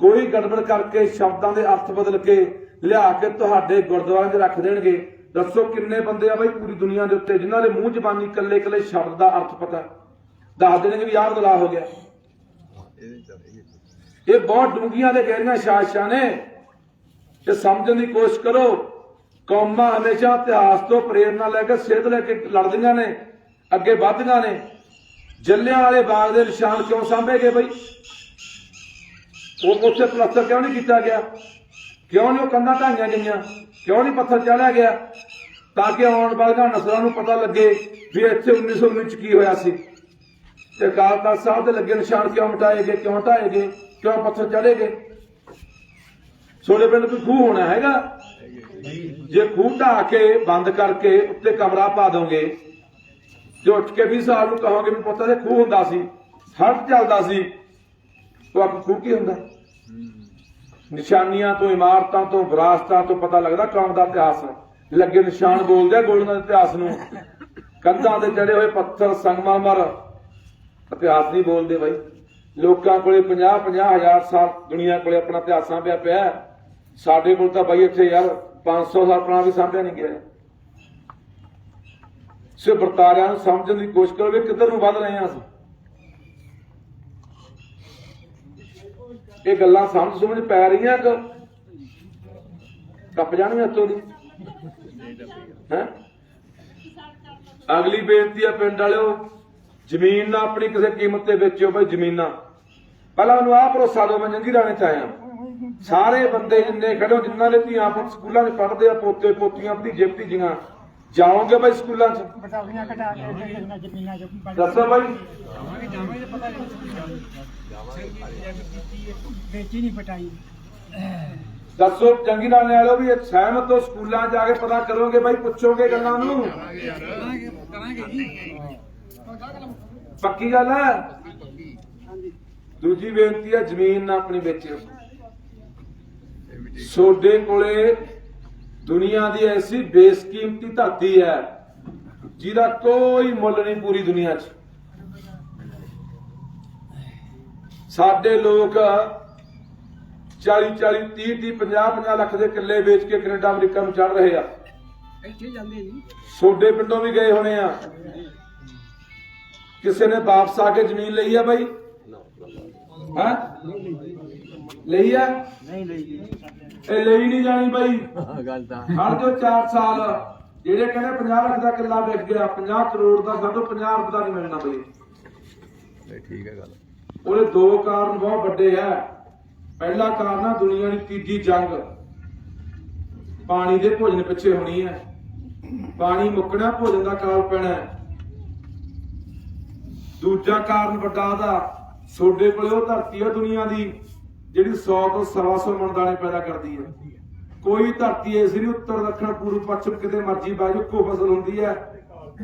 ਕੋਈ ਗੜਬੜ ਕਰਕੇ ਸ਼ਬਦਾਂ ਦੇ ਅਰਥ ਬਦਲ ਕੇ ਲਿਆ ਕੇ ਤੁਹਾਡੇ ਗੁਰਦੁਆਰੇ 'ਚ ਰੱਖ ਦੇਣਗੇ। ਦੱਸੋ ਕਿੰਨੇ ਬੰਦੇ ਆ ਬਾਈ ਪੂਰੀ ਦੁਨੀਆ ਦੇ ਉੱਤੇ ਜਿਨ੍ਹਾਂ ਦੇ ਮੂੰਹ ਜ਼ਬਾਨੀ ਕੱਲੇ ਇਕੱਲੇ ਸ਼ਬਦ ਦਾ ਅਰਥ ਪਤਾ? ਦੱਸਦੇ ਨੇ ਵੀ ਯਾਰ ਬਦਲਾ ਹੋ ਗਿਆ। ਇਹ ਬਹੁਤ ਡੂੰਘੀਆਂ ਤੇ ਗਹਿਰੀਆਂ ਸਾਜ਼ਿਸ਼ਾਂ ਨੇ। ਇਹ ਸਮਝਣ ਦੀ ਕੋਸ਼ਿਸ਼ ਕਰੋ, ਕੌਮਾਂ ਹਮੇਸ਼ਾ ਇਤਿਹਾਸ ਤੋਂ ਪ੍ਰੇਰਣਾ ਲੈ ਕੇ ਸਿੱਧ ਲੈ ਕੇ ਲੜਦੀਆਂ ਨੇ, ਅੱਗੇ ਵੱਧਦੀਆਂ ਨੇ। ਜੱਲਿਆਂ ਵਾਲੇ ਬਾਗ ਦੇ ਨਿਸ਼ਾਨ ਕਿਉਂ ਸਾਂਭੇ ਗਏ ਬਈ? ਉਹ ਉੱਥੇ ਪਲਸਤਰ ਕਿਉਂ ਨਹੀਂ ਕੀਤਾ ਗਿਆ? ਕਿਉਂ ਨਹੀਂ ਉਹ ਕੰਧਾਂ ਢਾਈਆਂ ਗਈਆਂ? ਕਿਉਂ ਨਹੀਂ ਪੱਥਰ ਚਾੜਿਆ ਗਿਆ? ਤਾਂ ਕਿ ਆਉਣ ਵਾਲੀਆਂ ਨਸਲਾਂ ਨੂੰ ਪਤਾ ਲੱਗੇ ਵੀ ਇੱਥੇ 1919 ਚ ਕੀ ਹੋਇਆ ਸੀ। ਤੇ ਅਕਾਲ ਤਖਤ ਸਾਹਿਬ ਦੇ ਲੱਗੇ ਨਿਸ਼ਾਨ ਕਿਉਂ ਮਿਟਾਏ ਗਏ, ਕਿਉਂ ਢਾਏ ਗਏ, ਕਿਉਂ ਪੱਥਰ ਚੜੇ ਗਏ? ਛੋਲੇ ਪਿੰਡ ਕੋਈ ਖੂਹ ਹੋਣਾ ਹੈਗਾ? ਜੇ ਖੂਹ ਢਾ ਕੇ ਬੰਦ ਕਰਕੇ ਉੱਤੇ ਕਮਰਾ ਪਾ ਦੋਗੇ, ਤੇ ਉੱਠ ਕੇ 20 ਸਾਲ ਨੂੰ ਕਹੋਗੇ ਵੀ ਪੁੱਤ ਦੇ ਖੂਹ ਹੁੰਦਾ ਸੀ ਹੱਟ ਚੱਲਦਾ ਸੀ, ਉਹ ਆਪ ਖੂਹ ਕੀ ਹੁੰਦਾ? ਨਿਸ਼ਾਨੀਆਂ ਤੋਂ, ਇਮਾਰਤਾਂ ਤੋਂ, ਵਿਰਾਸਤਾਂ ਤੋਂ ਪਤਾ ਲੱਗਦਾ ਕੌਮ ਦਾ ਇਤਿਹਾਸ ਲੱਗੇ ਨਿਸ਼ਾਨ ਬੋਲਦੇ ਆ ਦੇ ਇਤਿਹਾਸ ਨੂੰ। ਕੰਧਾਂ ਤੇ ਚੜੇ ਹੋਏ ਪੱਥਰ ਸੰਗਮਰਮਰ ਇਤਿਹਾਸ ਨਹੀਂ ਬੋਲਦੇ ਬਾਈ। ਲੋਕਾਂ ਕੋਲੇ 50 50 ਹਜ਼ਾਰ ਸਾਲ ਦੁਨੀਆ ਕੋਲੇ ਆਪਣਾ ਇਤਿਹਾਸਾਂ ਪਿਆ ਪਿਆ ਸਾਡੇ ਕੋਲ ਤਾਂ ਬਾਈ ਇੱਥੇ ਯਾਰ 500 ਸਾਲ ਪੁਰਾਣਾ ਵੀ ਸਾਂਭਿਆ ਨਹੀਂ ਗਿਆ। ਸੇ ਵਰਤਾਰਿਆਂ ਨੂੰ ਸਮਝਣ ਦੀ ਕੋਸ਼ਿਸ਼ ਕਰੋ ਵੀ ਕਿੱਧਰ ਨੂੰ ਵੱਧ ਰਹੇ ਹਾਂ ਅਸੀਂ। ਇਹ ਗੱਲਾਂ ਸਮਝ ਸਮਝ ਪੈ ਰਹੀਆਂ ਕਿ? ਕੱਪ ਜਾਣਗੇ ਹੱਥੋਂ ਦੀ। ਹੈ? ਅਗਲੀ ਬੇਨਤੀ ਆ ਪਿੰਡ ਵਾਲਿਓ, ਜ਼ਮੀਨ ਨਾ ਆਪਣੀ ਕਿਸੇ ਕੀਮਤ ਤੇ ਵੇਚਿਓ ਬਈ ਜ਼ਮੀਨਾਂ। ਪਹਿਲਾਂ ਉਹਨੂੰ ਆਹ ਭਰੋਸਾ ਦਿਓ, ਮੈਂ ਜੰਗੀ ਰਾਣੇ ਚ ਆਇਆ। ਸਾਰੇ ਬੰਦੇ ਜਿੰਨੇ ਖੜੇ ਹੋ ਦੇ ਧੀਆਂ ਪੁੱਤ ਸਕੂਲਾਂ 'ਚ ਪੜ੍ਹਦੇ ਆ, ਪੋਤੇ, ਪੋਤੀਆਂ, ਭਤੀਜੇ, ਭਤੀਜੀਆਂ ਜਾਓਗੇ ਬਈ ਸਕੂਲਾਂ 'ਚ। ਬਟਾਲੀਆਂ ਕਟਾ ਕੇ ਜਿਹੜੀਆਂ ਜ਼ਮੀਨਾਂ ਚ ਦੱਸੋ ਬਈ। ਜਾਵਾਂਗੇ ਜਾਵਾਂਗੇ ਤਾਂ ਪਤਾ ਨਹੀਂ ਵੇਚੀ ਨਹੀਂ ਪਟਾਈ। ਦੱਸੋ ਜੰਗੀ ਰਾਣੇ ਵਾਲਿਓ ਵੀ ਸਹਿਮਤ ਹੋ ਸਕੂਲਾਂ ਜਾ ਕੇ ਪਤਾ ਕਰੋਗੇ ਬਈ ਪੁੱਛੋਗੇ ਗੱਲਾਂ ਨੂੰ। ਕਰਾਂਗੇ ਕਰਾਂਗੇ ਜੀ। ਪੱਕੀ ਗੱਲ ਹੈ? ਦੂਜੀ ਬੇਨਤੀ ਹੈ ਜ਼ਮੀਨ ਨਾ ਆਪਣੀ ਵੇਚਿਓ। ਸੋਡੇ ਕੋਲੇ ਦੁਨੀਆ ਦੀ ਐਸੀ ਬੇਸਕੀਮਤੀ ਧਰਤੀ ਹੈ ਜਿਹਦਾ ਕੋਈ ਮੁੱਲ ਨਹੀਂ ਪੂਰੀ ਦੁਨੀਆ 'ਚ। ਸਾਡੇ ਲੋਕ 40 40 30 30 50 50 ਲੱਖ ਦੇ ਕਿੱਲੇ ਵੇਚ ਕੇ ਕੈਨੇਡਾ ਅਮਰੀਕਾ ਨੂੰ ਚੜ ਰਹੇ ਆ। ਇੱਥੇ ਜਾਂਦੇ ਨਹੀਂ। ਸੋਡੇ ਪਿੰਡੋਂ ਵੀ ਗਏ ਹੋਣੇ ਆ। ਕਿਸੇ ਨੇ ਵਾਪਸ ਆ ਕੇ ਜ਼ਮੀਨ ਲਈ ਆ ਬਾਈ? ਹਾਂ? ਲਈ ਆ? ਨਹੀਂ ਲਈ ਇਹ ਲਈ ਨਹੀਂ ਜਾਣੀ ਬਾਈ। ਗੱਲ ਤਾਂ। ਹਰ ਜੋ 4 ਸਾਲ ਜਿਹੜੇ ਕਹਿੰਦੇ 50 ਲੱਖ ਦਾ ਕਿੱਲਾ ਵਿਕ ਗਿਆ 50 ਕਰੋੜ ਦਾ ਸਾਡੋ 50 ਰੁਪਏ ਦਾ ਨਹੀਂ ਮਿਲਣਾ ਬਈ। ਠੀਕ ਹੈ ਗੱਲ। ਉਹਦੇ ਦੋ ਕਾਰਨ ਬਹੁਤ ਵੱਡੇ ਆ। ਪਹਿਲਾ ਕਾਰਨ ਆ ਦੁਨੀਆ ਦੀ ਤੀਜੀ ਜੰਗ। ਪਾਣੀ ਦੇ ਭੋਜਨ ਪਿੱਛੇ ਹੋਣੀ ਹੈ ਪਾਣੀ ਮੁੱਕਣਾ ਭੋਜਨ ਦਾ ਕਾਲ ਪੈਣਾ। ਹੈ। ਦੂਜਾ ਕਾਰਨ ਵੱਡਾ ਦਾ ਸੋਡੇ ਕੋਲੇ ਉਹ ਧਰਤੀ ਹੈ ਦੁਨੀਆ ਦੀ। ਜਿਹੜੀ 100 ਤੋਂ 125 ਮਣ ਦਾਣੇ ਪੈਦਾ ਕਰਦੀ ਹੈ। ਕੋਈ ਧਰਤੀ ਐਸੀ ਨਹੀਂ ਉੱਤਰ ਦੱਖਣ, ਪੂਰਬ, ਪੱਛਮ, ਕਿਤੇ ਮਰਜ਼ੀ ਬਾਜੂ ਇੱਕੋ ਫਸਲ ਹੁੰਦੀ ਹੈ।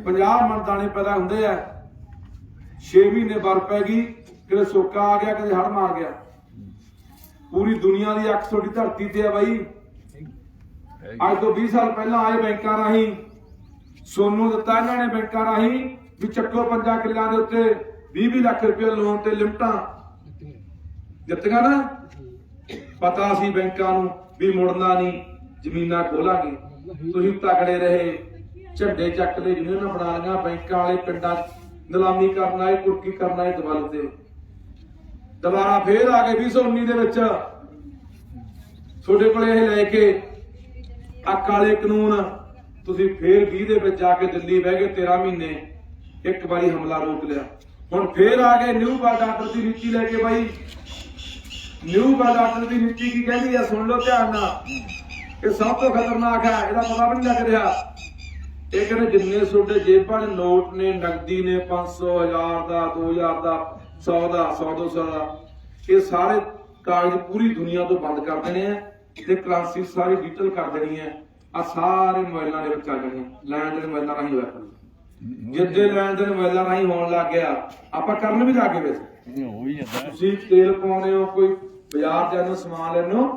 50 ਮਣ ਦਾਣੇ ਪੈਦਾ ਹੁੰਦੇ ਆ। 6 ਮਹੀਨੇ ਬਰਫ਼ ਪੈ ਗਈ, ਕਿਤੇ ਸੋਕਾ ਆ ਗਿਆ, ਕਿਤੇ ਹੜ ਮਾਰ ਗਿਆ। ਪੂਰੀ ਦੁਨੀਆ ਦੀ ਅੱਖ ਤੁਹਾਡੀ ਧਰਤੀ ਤੇ ਆ ਬਾਈ। ਅੱਜ ਤੋਂ 20 ਸਾਲ ਪਹਿਲਾਂ ਆਏ ਬੈਂਕਾਂ ਰਾਹੀਂ, ਸੋਨੂੰ ਦਿੱਤਾ ਇਹਨਾਂ ਨੇ ਬੈਂਕਾਂ ਰਾਹੀਂ ਵੀ ਚੱਕੋ ਪੰਜਾ ਕਿੱਲਿਆਂ ਦੇ ਉੱਤੇ 20 ਲੱਖ ਰੁਪਏ ਲੋਨ ਤੇ ਲਿਮਟਾਂ। ਦਿੱਤੀਆਂ ਨਾ, ਪਤਾ ਸੀ ਬੈਂਕਾਂ ਨੂੰ ਵੀ ਮੁੜਨਾ ਨਹੀਂ, ਜ਼ਮੀਨਾਂ ਖੋਲਾਂਗੇ। ਤੁਸੀਂ ਤਕੜੇ ਰਹੇ, ਝੰਡੇ ਚੱਕਦੇ ਯੂਨੀਅਨਾਂ ਬਣਾ ਲਈਆਂ ਬੈਂਕਾਂ ਵਾਲੇ ਪਿੰਡਾਂ ਨਿਲਾਮੀ ਕਰਨ ਆਏ, ਕੁਰਕੀ ਕਰਨ ਆਏ ਦਵਲ ਤੇ। ਦੁਬਾਰਾ ਫੇਰ ਆ ਗਏ 2019 ਦੇ ਵਿੱਚ। ਤੁਹਾਡੇ ਕੋਲੇ ਇਹ ਲੈ ਕੇ ਆ ਕਾਲੇ ਕਾਨੂੰਨ, ਤੁਸੀਂ ਫੇਰ 20 ਦੇ ਵਿੱਚ ਜਾ ਕੇ ਦਿੱਲੀ ਬਹਿ ਗਏ 13 ਮਹੀਨੇ ਇੱਕ ਵਾਰੀ ਹਮਲਾ ਰੋਕ ਲਿਆ। ਹੁਣ ਫੇਰ ਆ ਗਏ, ਨਿਊ ਬਾਲ ਡਾਕਟਰ ਦੀ ਨੀਤੀ ਲੈ ਕੇ ਬਾਈ। ਨਿਊ ਡਾਕਟਰ ਦੀ ਨੀਤੀ ਕੀ ਕਹਿੰਦੀ ਆ ਸੁਣ ਲਓ ਧਿਆਨ ਨਾਲ। ਇਹ ਸਭ ਤੋਂ ਖਤਰਨਾਕ ਹੈ ਇਹਦਾ ਪਤਾ ਵੀ ਨਹੀਂ ਲੱਗ ਰਿਹਾ। ਇਹ ਕਹਿੰਦੇ ਜਿੰਨੇ ਤੁਹਾਡੇ ਜੇਬਾਂ 'ਚ ਨੋਟ ਨੇ ਨਕਦੀ ਨੇ 500 1000 ਦਾ 2000 ਦਾ 100 ਦਾ 100 200 ਦਾ ਇਹ ਸਾਰੇ ਕਾਗਜ਼ ਪੂਰੀ ਦੁਨੀਆ ਤੋਂ ਬੰਦ ਕਰ ਦੇਣੇ ਆ ਤੇ ਕਰੰਸੀ ਸਾਰੀ ਡਿਜੀਟਲ ਕਰ ਦੇਣੀ ਹੈ ਆ ਸਾਰੇ ਮੋਬਾਈਲਾਂ ਦੇ ਵਿੱਚ ਆ ਜਾਣੀ ਲੈਣ ਦੇ ਮੋਬਾਈਲਾਂ ਰਾਹੀਂ ਹੋਇਆ। ਜਿੱਦੇ ਲੈਣ ਦੇ ਮੋਬਾਈਲਾਂ ਰਾਹੀਂ ਹੋਣ ਲੱਗ ਗਿਆ ਆਪਾਂ ਕਰਨ ਵੀ ਲੱਗੇ ਵੈਸੇ ਹੋ ਹੀ ਜਾਂਦਾ। ਤੁਸੀਂ ਤੇਲ ਪਾਉਣੇ ਹੋ ਕੋਈ ਬਾਜ਼ਾਰ ਜਾਂਦੇ ਸਮਾਨ ਲੈਣੋ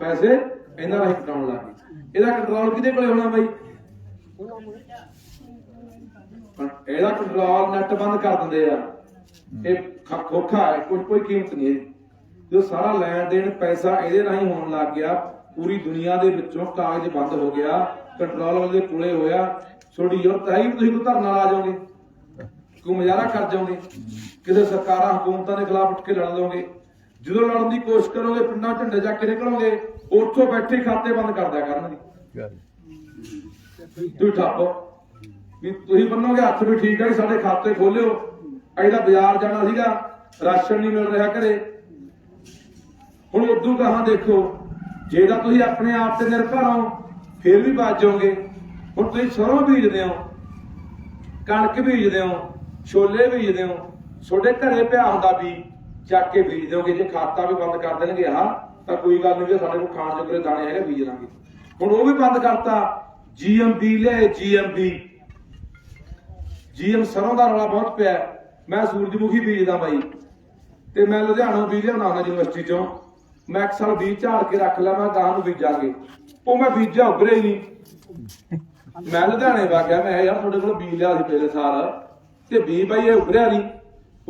ਪੈਸੇ ਇਹਨਾਂ ਰਾਹੀਂ ਕਟਾਉਣ ਲੱਗ ਗਏ। ਇਹਦਾ ਕੰਟਰੋਲ ਕਿਹਦੇ ਕੋਲੇ ਹੋਣਾ ਬਾਈ? ਇਹਦਾ ਕੰਟਰੋਲ ਨੈਟ ਬੰਦ ਕਰ ਦਿੰਦੇ ਆ। ਇਹ ਖੋਖਾ ਹੈ ਕੋਈ ਕੋਈ ਕੀਮਤ ਨਹੀਂ ਜੋ ਸਾਰਾ ਲੈਣ ਦੇਣ ਪੈਸਾ ਇਹਦੇ ਰਾਹੀਂ ਹੋਣ ਲੱਗ ਗਿਆ ਪੂਰੀ ਦੁਨੀਆ ਦੇ ਵਿੱਚੋਂ ਕਾਗਜ਼ ਬੰਦ ਹੋ ਗਿਆ ਕੰਟਰੋਲ ਉਹਦੇ ਕੋਲੇ ਹੋਇਆ। ਛੋਟੀ ਜ਼ਰੂਰਤ ਹੈ ਤੁਸੀਂ ਕੋਈ ਧਰਨਾ ਲਾ ਜਾਓਗੇ ਕੋਈ ਮੁਜ਼ਾਹਰਾ ਕਰ ਜਾਓਗੇ। ਕਿਸੇ ਸਰਕਾਰਾਂ ਹਕੂਮਤਾਂ ਦੇ ਖਿਲਾਫ ਉੱਠ ਕੇ ਲੜ ਲਓਗੇ। ਜਦੋਂ ਲੜਨ ਦੀ ਕੋਸ਼ਿਸ਼ ਕਰੋਗੇ ਪਿੰਡਾਂ ਝੰਡੇ ਚੱਕ ਕੇ ਨਿਕਲੋਗੇ ਉੱਥੋਂ ਬੈਠੇ ਖਾਤੇ ਬੰਦ ਕਰ ਦਿਆ ਕਰਨਗੇ। ਤੁਸੀਂ ਠਾਪੋ ਵੀ ਤੁਸੀਂ ਬੰਨੋਗੇ ਹੱਥ ਵੀ ਠੀਕ ਹੈ ਸਾਡੇ ਖਾਤੇ ਖੋਲਿਓ। ਤਾਂ ਬਾਜ਼ਾਰ ਜਾਣਾ ਸੀਗਾ ਰਾਸ਼ਨ ਨਹੀਂ ਮਿਲ ਰਿਹਾ ਘਰੇ। ਹੁਣ ਉਦੋਂ ਕਹਾਂ ਦੇਖੋ ਜੇ ਤਾਂ ਤੁਸੀਂ ਆਪਣੇ ਆਪ ਤੇ ਨਿਰਭਰ ਹੋ ਫਿਰ ਵੀ ਬਚ ਜਾਓਗੇ। ਹੁਣ ਤੁਸੀਂ ਸਰੋਂ ਬੀਜਦੇ ਹੋ ਕਣਕ ਬੀਜਦੇ ਹੋ ਛੋਲੇ ਬੀਜਦੇ ਹੋ ਤੁਹਾਡੇ ਘਰੇ ਪਿਆ ਹੁੰਦਾ ਵੀ ਚੱਕ ਕੇ ਬੀਜ ਦਿਓਗੇ, ਜੇ ਖਾਤਾ ਵੀ ਬੰਦ ਕਰ ਦੇਣਗੇ ਆ ਤਾਂ ਕੋਈ ਗੱਲ ਨਹੀਂ, ਜੇ ਸਾਡੇ ਕੋਲ ਖਾਣ ਜੋਗੇ ਦਾਣੇ ਹੈਗੇ, ਬੀਜ ਲਾਂਗੇ। ਹੁਣ ਉਹ ਵੀ ਬੰਦ ਕਰਤਾ ਜੀਐਮਬੀ ਲੈ ਜੀਐਮਬੀ ਜੀਐਮ ਸਰੋਂ ਦਾ ਰੌਲਾ ਬਹੁਤ ਪਿਆ, ਮੈਂ ਸੂਰਜਮੁਖੀ ਬੀਜਦਾ ਬਾਈ। ਤੇ ਮੈਂ ਲੁਧਿਆਣੋਂ ਬੀਜ ਲਿਆਉਣਾ ਹੁੰਦਾ ਯੂਨੀਵਰਸਿਟੀ ਚੋਂ। ਮੈਂ ਇੱਕ ਸਾਲ ਬੀਜ ਝਾੜ ਕੇ ਰੱਖ ਲਿਆ, ਮੈਂ ਗਾਂ ਨੂੰ ਬੀਜਾਂਗੇ। ਉਹ ਮੈਂ ਬੀਜਾ ਉਗਰੇ ਹੀ ਨਹੀਂ। ਮੈਂ ਲੁਧਿਆਣੇ ਵਾ ਗਿਆ, ਮੈਂ ਯਾਰ ਤੁਹਾਡੇ ਕੋਲ ਬੀਜ ਲਿਆ ਸੀ ਪਿਛਲੇ ਸਾਲ। ਤੇ ਬੀਜ ਬਾਈ ਇਹ ਉਗਰਿਆ ਨਹੀਂ।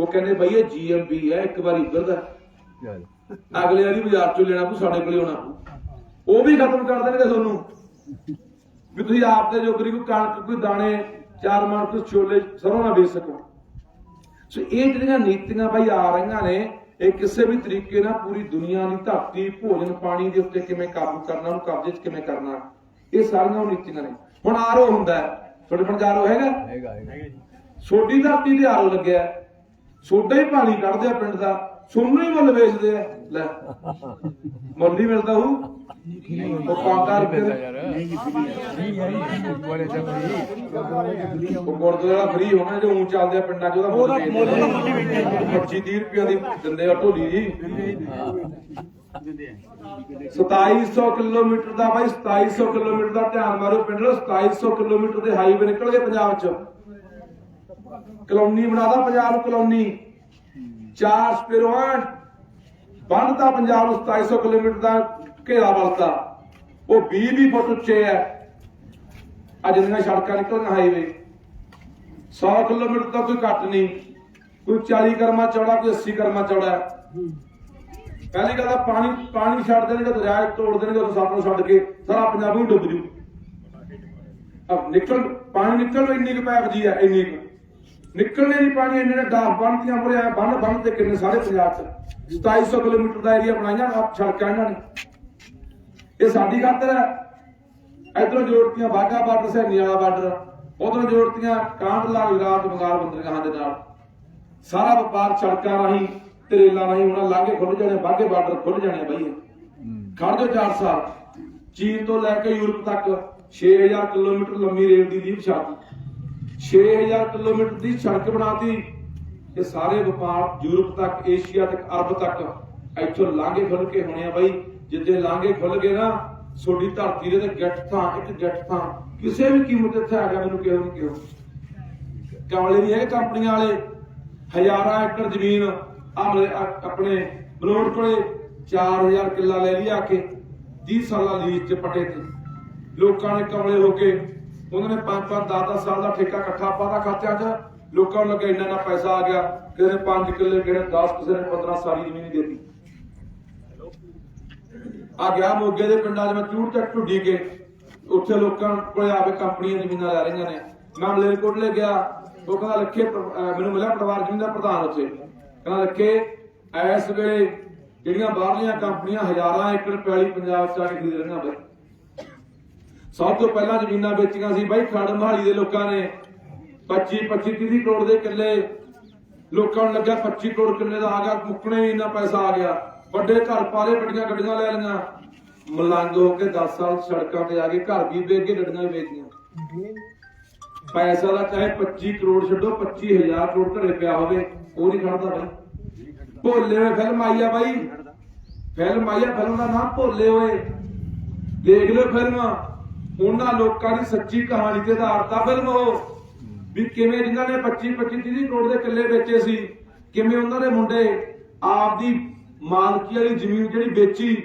ਉਹ ਕਹਿੰਦੇ ਬਈ ਇਹ ਜੀਐਮਬੀ ਹੈ ਇੱਕ ਵਾਰੀ ਇੱਧਰ ਦਾ। ਅਗਲੇ ਵਾਰੀ ਬਾਜ਼ਾਰ ਚੋਂ ਲੈਣਾ ਪਊ ਸਾਡੇ ਕੋਲੇ ਆਉਣਾ। ਉਹ ਵੀ ਖਤਮ ਕਰ ਦੇਣਗੇ ਤੁਹਾਨੂੰ। ਵੀ ਤੁਸੀਂ ਆਪ ਦੇ ਜੋਗਰੀ ਕੋਈ ਕਣਕ ਕੋਈ ਦਾਣੇ ਚਾਰ ਮਣ ਕੋਈ ਛੋਲੇ ਸਰੋਂ ਨਾ ਵੇਚ ਸਕੋ। ਸੋ ਇਹ ਜਿਹੜੀਆਂ ਨੀਤੀਆਂ ਭਾਈ ਆ ਰਹੀਆਂ ਨੇ ਇਹ ਕਿਸੇ ਵੀ ਤਰੀਕੇ ਨਾਲ ਪੂਰੀ ਦੁਨੀਆ ਦੀ ਧਰਤੀ ਭੋਜਨ ਪਾਣੀ ਦੇ ਉੱਤੇ ਕਿਵੇਂ ਕਾਬੂ ਕਰਨਾ ਉਹਨੂੰ ਕਬਜ਼ੇ 'ਚ ਕਿਵੇਂ ਕਰਨਾ ਇਹ ਸਾਰੀਆਂ ਉਹ ਨੀਤੀਆਂ ਨੇ। ਹੁਣ ਆਰਓ ਹੁੰਦਾ ਤੁਹਾਡੇ ਪਿੰਡ ਆਰਓ ਹੈਗਾ? ਹੈਗਾ ਹੈਗਾ। ਛੋਟੀ ਧਰਤੀ ਤੇ ਆਰਓ ਲੱਗਿਆ। ਛੋਟਾ ਹੀ ਪਾਣੀ ਕੱਢਦੇ ਆ ਪਿੰਡ ਦਾ ਸੋਨੂੰ ਹੀ ਮੁੱਲ ਵੇਚਦੇ ਆ। ਲੈ ਮੁੱਲ ਹੀ ਮਿਲਦਾ ਹੂ ਉਹ ਕਾਂਟਾ ਰੁਪਏ ਦੇ। ਉਹ ਗੁਰਦੁਆਰਾ ਫ੍ਰੀ ਹੋਣਾ ਜੋ ਉਂ ਚੱਲਦੇ ਆ ਪਿੰਡਾਂ 'ਚ ਉਹਦਾ ਮੁੱਲ ਵੇਚਦੇ ਆ। 25 30 ਰੁਪਏ ਦੀ ਦਿੰਦੇ ਆ ਢੋਲੀ ਜੀ। 2700 ਕਿਲੋਮੀਟਰ ਦਾ ਬਾਈ 2700 ਕਿਲੋਮੀਟਰ ਦਾ ਧਿਆਨ ਮਾਰੋ ਪਿੰਡ ਲੋ 2700 ਕਿਲੋਮੀਟਰ ਦੇ ਹਾਈਵੇ ਨਿਕਲ ਗਏ ਪੰਜਾਬ 'ਚ। ਕਲੋਨੀ ਬਣਾਦਾ ਪੰਜਾਬ ਨੂੰ ਕਲੋਨੀ। ਚਾਰ ਸਪਿਰੋਆਂ ਬੰਨਤਾ ਪੰਜਾਬ ਨੂੰ 2700 ਕਿਲੋਮੀਟਰ ਦਾ ਘੇਰਾ ਵਲਤਾ ਉਹ 20 20 ਫੁੱਟ ਉੱਚੇ ਹੈ। ਅੱਜ ਜਿਹੜੀਆਂ ਸੜਕਾਂ ਨਿਕਲਣ ਹਾਈਵੇ 100 ਕਿਲੋਮੀਟਰ ਤਾਂ ਕੋਈ ਘੱਟ ਨਹੀਂ। ਕੋਈ 40 ਕਰਮਾ ਚੌੜਾ, ਕੋਈ 80 ਕਰਮਾ ਚੌੜਾ ਪਹਿਲੀ ਗੱਲ ਤਾਂ ਪਾਣੀ ਪਾਣੀ ਛੱਡ ਦੇਣਗੇ, ਦਰਿਆ 'ਚ ਤੋੜ ਦੇਣਗੇ ਉਹ ਸਭ ਨੂੰ ਛੱਡ ਕੇ ਸਾਰਾ ਪੰਜਾਬ ਨੂੰ ਡੁੱਬ ਜੂ। ਨਿਕਲ, ਪਾਣੀ ਨਿਕਲ, ਇੰਨੀ ਕੁ ਪੈਪ ਜੀ ਹੈ, ਇੰਨੀ ਕੁ। ਨਿਕਲਣੇ ਨਹੀਂ ਪਾਣੀ, ਇੰਨੇ ਨੇ ਡਾਫ ਬੰਨਤੀਆਂ ਪਰੇ ਆ ਬੰਨ ਬੰਨ ਤੇ ਕਿੰਨੇ ਸਾਰੇ ਪੰਜਾਬ 'ਚ। 2700 ਕਿਲੋਮੀਟਰ ਦਾ ਏਰੀਆ ਬਣਾਈਆਂ ਆਹ ਸੜਕਾਂ ਇਹਨਾਂ ਨੇ। ਇਹ ਸਾਡੀ ਖਾਤਰ ਹੈ। ਇਧਰੋਂ ਜੋੜਤੀਆਂ ਬਾਗਾ ਬਾਰਡਰ ਸੈਨੀ ਬਾਰਡਰ। ਉਧਰੋਂ ਜੋੜਤੀਆਂ ਕਾਂਡਲਾ, ਗੁਜਰਾਤ, ਬੰਗਾਲ ਬੰਦਰਗਾਹਾਂ ਦੇ ਨਾਲ। ਸਾਰਾ ਵਪਾਰ ਸੜਕਾਂ ਰਾਹੀਂ ਤੇ ਰਾਹੀਂ ਹੁਣ ਲਾਂਘੇ ਖੁੱਲ ਜਾਣੇ ਬਾਗੇ ਬਾਰਡਰ ਖੁੱਲ ਜਾਣੇ ਬਈ ਖੜ ਜੋ 4 ਸਾਲ। ਚੀਨ ਤੋਂ ਲੈ ਕੇ ਯੂਰਪ ਤੱਕ 6000 ਕਿਲੋਮੀਟਰ ਲੰਮੀ ਰੇਲ ਦੀ ਲੀਹ ਵਿਛਾਤੀ 6000 ਕਿਲੋਮੀਟਰ ਦੀ ਸੜਕ ਬਣਾਤੀ ਇਹ ਸਾਰੇ ਵਪਾਰ ਯੂਰਪ ਤੱਕ, ਏਸ਼ੀਆ ਤੱਕ, ਅਰਬ ਤੱਕ ਇੱਥੋਂ ਲਾਂਘੇ ਖੁੱਲ ਕੇ ਹੋਣੇ ਆ ਬਾਈ। ਜਿੱਦੇ ਲਾਂਘੇ ਖੁੱਲ ਗਏ ਨਾ ਛੋਟੀ ਧਰਤੀ ਦੇ ਗੱਠ ਥਾਂ, ਇੱਕ ਗੱਠ ਥਾਂ। ਕਿਸੇ ਵੀ ਕੀਮਤ ਇੱਥੇ ਆ ਗਿਆ, ਮੈਨੂੰ ਕਿਹੋ ਨਹੀਂ ਕਿਹੋ। ਕਮਲੇ ਨਹੀਂ ਹੈ ਕੰਪਨੀਆਂ ਵਾਲੇ, ਹਜ਼ਾਰਾਂ ਏਕੜ ਜ਼ਮੀਨ ਆਪਣੇ ਬਲੋਡ ਕੋਲੇ 4000 ਕਿੱਲਾ ਲੈ ਲਈ ਆ ਕੇ 30 ਸਾਲਾਂ ਲੀਜ਼ ਚ ਪਟੇ ਤੇ। ਲੋਕਾਂ ਨੇ ਕਮਲੇ ਹੋ ਕੇ ਉਹਨਾਂ ਨੇ 5-5 10-10 ਸਾਲ ਦਾ ਠੇਕਾ ਇਕੱਠਾ ਪਾਦਾ ਖਾਤਿਆਂ 'ਚ। ਲੋਕਾਂ ਨੂੰ ਲੱਗਾ ਇੰਨਾ ਨਾ ਪੈਸਾ ਆ ਗਿਆ। ਕਿਸੇ ਨੇ 5 ਕਿੱਲੇ, ਕਿਸੇ ਨੇ 10 ਕਿਸੇ ਨੇ 15 ਸਾਰੀ ਜ਼ਮੀਨ ਹੀ ਦੇਤੀ। ਆ ਗਿਆ ਮੋਗੇ ਦੇ ਪਿੰਡਾਂ 'ਚ, ਮੈਂ ਚੂੜ ਚੱਕ ਢੁੱਡੀ ਕੇ ਉੱਥੇ ਲੋਕਾਂ ਕੋਲੇ ਆ ਕੰਪਨੀਆਂ ਜ਼ਮੀਨਾਂ ਲੈ ਰਹੀਆਂ ਨੇ। ਮੈਂ ਮਲੇਰਕੋਟਲੇ ਗਿਆ। ਉਹ ਕਹਿੰਦਾ ਲੱਖੇ ਮੈਨੂੰ ਮਿਲਿਆ ਪਰਿਵਾਰ ਜ਼ਮੀਨ ਦਾ ਪ੍ਰਧਾਨ ਉੱਥੇ। ਕਹਿੰਦਾ ਲੱਖੇ ਐਸ ਵੇਲੇ ਜਿਹੜੀਆਂ ਬਾਹਰਲੀਆਂ ਕੰਪਨੀਆਂ ਹਜ਼ਾਰਾਂ ਏਕੜ, ਪੈਲੀ ਪੰਜਾਬ 'ਚ ਆ ਕੇ ਖਰੀਦ ਰਹੀਆਂ ਬਈ ਸਭ ਤੋਂ ਪਹਿਲਾਂ ਜ਼ਮੀਨਾਂ ਵੇਚੀਆਂ ਸੀ ਬਾਈ ਖੜ ਮਹਾਲੀ ਦੇ ਲੋਕਾਂ ਨੇ। 25 25 30 ਕਰੋੜ ਦੇ ਕਿੱਲੇ। ਲੋਕਾਂ ਨੂੰ ਲੱਗਾ 25 ਕਰੋੜ ਕਿੱਲੇ ਦਾ ਆ ਗਿਆ ਮੁੱਕਣੇ ਹੀ ਇੰਨਾ ਪੈਸਾ ਆ ਗਿਆ। ਵੱਡੇ ਘਰ ਪਾਲੇ ਵੱਡੀਆਂ ਗੱਡੀਆਂ ਲੈ ਲਈਆਂ। ਮਲੰਗ ਹੋ ਕੇ 10 ਸਾਲ ਸੜਕਾਂ ਤੇ ਆ ਕੇ ਘਰ ਵੀ ਵੇਚ ਕੇ ਗੱਡੀਆਂ ਵੇਚੀਆਂ। ਪੈਸਾ ਦਾ ਚਾਹੇ 25 ਕਰੋੜ ਛੱਡੋ 25000 ਕਰੋੜ ਘਰੇ ਪਿਆ ਹੋਵੇ, ਉਹ ਨਹੀਂ ਖੜਦਾ ਬਾਈ। ਭੋਲੇ ਹੋਏ ਫਿਲਮ ਆਈ ਆ ਬਾਈ। ਫਿਲਮ ਆਈ ਆ, ਫਿਲਮ ਦਾ ਨਾਮ ਭੋਲੇ ਹੋਏ। ਦੇਖ ਲਓ ਫਿਲਮ। ਉਹਨਾਂ ਲੋਕਾਂ ਦੀ ਸੱਚੀ ਕਹਾਣੀ ਤੇ ਆਧਾਰਿਤ ਆ ਫਿਲਮ ਉਹ। ਵੀ ਕਿਵੇਂ ਜਿਨ੍ਹਾਂ ਨੇ 25 25 30 ਕਰੋੜ ਦੇ ਕਿੱਲੇ ਵੇਚੇ ਸੀ, ਕਿਵੇਂ ਉਹਨਾਂ ਦੇ ਮੁੰਡੇ ਆਪਦੀ ਮਾਲਕੀ ਵਾਲੀ ਜ਼ਮੀਨ ਜਿਹੜੀ ਵੇਚੀ,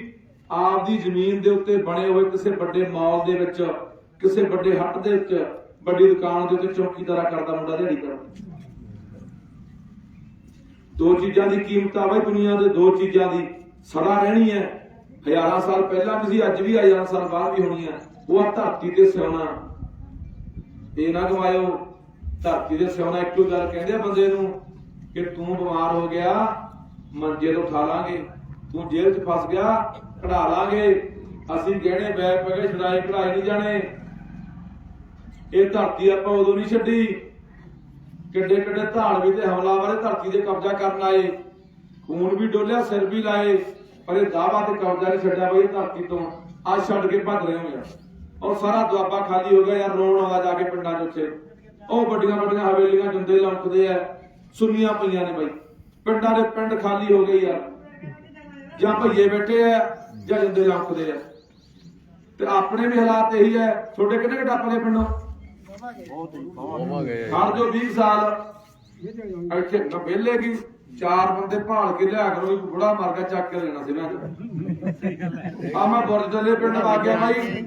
ਆਪਦੀ ਜ਼ਮੀਨ ਦੇ ਉੱਤੇ ਬਣੇ ਹੋਏ ਕਿਸੇ ਵੱਡੇ ਮਾਲ ਦੇ ਵਿੱਚ, ਕਿਸੇ ਵੱਡੇ ਹੱਟ ਦੇ ਵਿੱਚ, ਵੱਡੀ ਦੁਕਾਨ ਦੇ ਉੱਤੇ ਚੌਕੀਦਾਰਾ ਕਰਦਾ ਮੁੰਡਾ ਦਿਹਾੜੀ ਕਰਦਾ। ਦੋ ਚੀਜ਼ਾਂ ਦੀ ਕੀਮਤ ਆ ਬਈ ਦੁਨੀਆ ਦੇ ਦੋ ਚੀਜ਼ਾਂ ਦੀ। ਸਦਾ ਰਹਿਣੀ ਹੈ ਹਜ਼ਾਰਾਂ ਸਾਲ ਪਹਿਲਾਂ ਵੀ ਸੀ, ਅੱਜ ਵੀ ਹਜ਼ਾਰਾਂ ਸਾਲ ਬਾਅਦ ਵੀ ਹੋਣੀ ਹੈ ਉਹ ਆ ਧਰਤੀ ਤੇ ਸਿਉਣਾ। ਇਹ ਨਾ ਗਵਾਇਓ। ਧਰਤੀ ਦੇ ਸਿਉਣਾ ਇੱਕੋ ਗੱਲ ਕਹਿੰਦੇ ਬੰਦੇ ਨੂੰ ਕਿ ਤੂੰ ਬਿਮਾਰ ਹੋ ਗਿਆ, ਮੰਜੇ ਤੋਂ ਉਠਾ ਲਾਂਗੇ। ਤੂੰ ਜੇਲ੍ਹ 'ਚ ਫਸ ਗਿਆ, ਕਢਾ ਲਾਂਗੇ। ਅਸੀਂ ਗਹਿਣੇ, ਬੈਗ ਪੈ ਗਏ ਛੜਾਈ ਨਹੀਂ ਜਾਣੇ। ਇਹ ਧਰਤੀ ਆਪਾਂ ਉਦੋਂ ਨਹੀਂ ਛੱਡੀ। ਕਿੱਡੇ ਕਿੱਡੇ ਧਾੜਵੀ ਤੇ ਹਮਲਾਵਰ ਇਹ ਧਰਤੀ ਤੇ ਕਬਜ਼ਾ ਕਰਨ ਆਏ। ਖੂਨ ਵੀ ਡੋਲਿਆ, ਸਿਰ ਵੀ ਲਾਏ। ਪਰ ਇਹ ਦਾਵਾ ਤੇ ਕਬਜ਼ਾ ਨਹੀਂ ਛੱਡਿਆ ਬਈ ਧਰਤੀ ਤੋਂ। ਅੱਜ ਛੱਡ ਕੇ ਭੱਜ ਰਹੇ ਹੋ ਯਾਰ ਔਰ ਸਾਰਾ ਦੁਆਬਾ ਖਾਲੀ ਹੋ ਗਿਆ ਯਾਰ ਰੋਣ ਆਉਂਦਾ ਜਾ ਕੇ ਪਿੰਡਾਂ 'ਚ ਉੱਥੇ ਉਹ ਵੱਡੀਆਂ ਵੱਡੀਆਂ ਹਵੇਲੀਆਂ ਜੁੰਦੇ ਲੰਕਦੇ ਆ ਸੁੰਨੀਆਂ ਪਈਆਂ ਨੇ ਬਈ। ਪਿੰਡਾਂ ਦੇ ਪਿੰਡ ਖਾਲੀ ਹੋ ਗਏ ਯਾਰ। ਜਾਂ ਭਈਏ ਬੈਠੇ ਆ ਜਾਂ ਜੁੰਦੇ ਲੰਕਦੇ ਆ। ਤੇ ਆਪਣੇ ਵੀ ਹਾਲਾਤ ਇਹੀ ਹੈ ਤੁਹਾਡੇ ਕਿੰਨੇ ਕੁ ਟੱਪ ਗਏ ਪਿੰਡੋਂ ਹੋਵਾਂਗੇ ਹਰ ਜੋ 20 ਸਾਲ ਇੱਥੇ ਵਿਹਲੇ ਕੀ ਚਾਰ ਬੰਦੇ ਭਾਲ ਕੇ ਲਿਆ ਕਰੋ, ਇੱਕ ਬੁੜਾ ਮਰ ਗਿਆ, ਚੱਕ ਕੇ ਲੈਣਾ ਸੀ ਮੈਂ ਆ ਮੈਂ ਬੁਰਜਲੇ ਪਿੰਡ ਆ ਗਿਆ ਬਾਈ।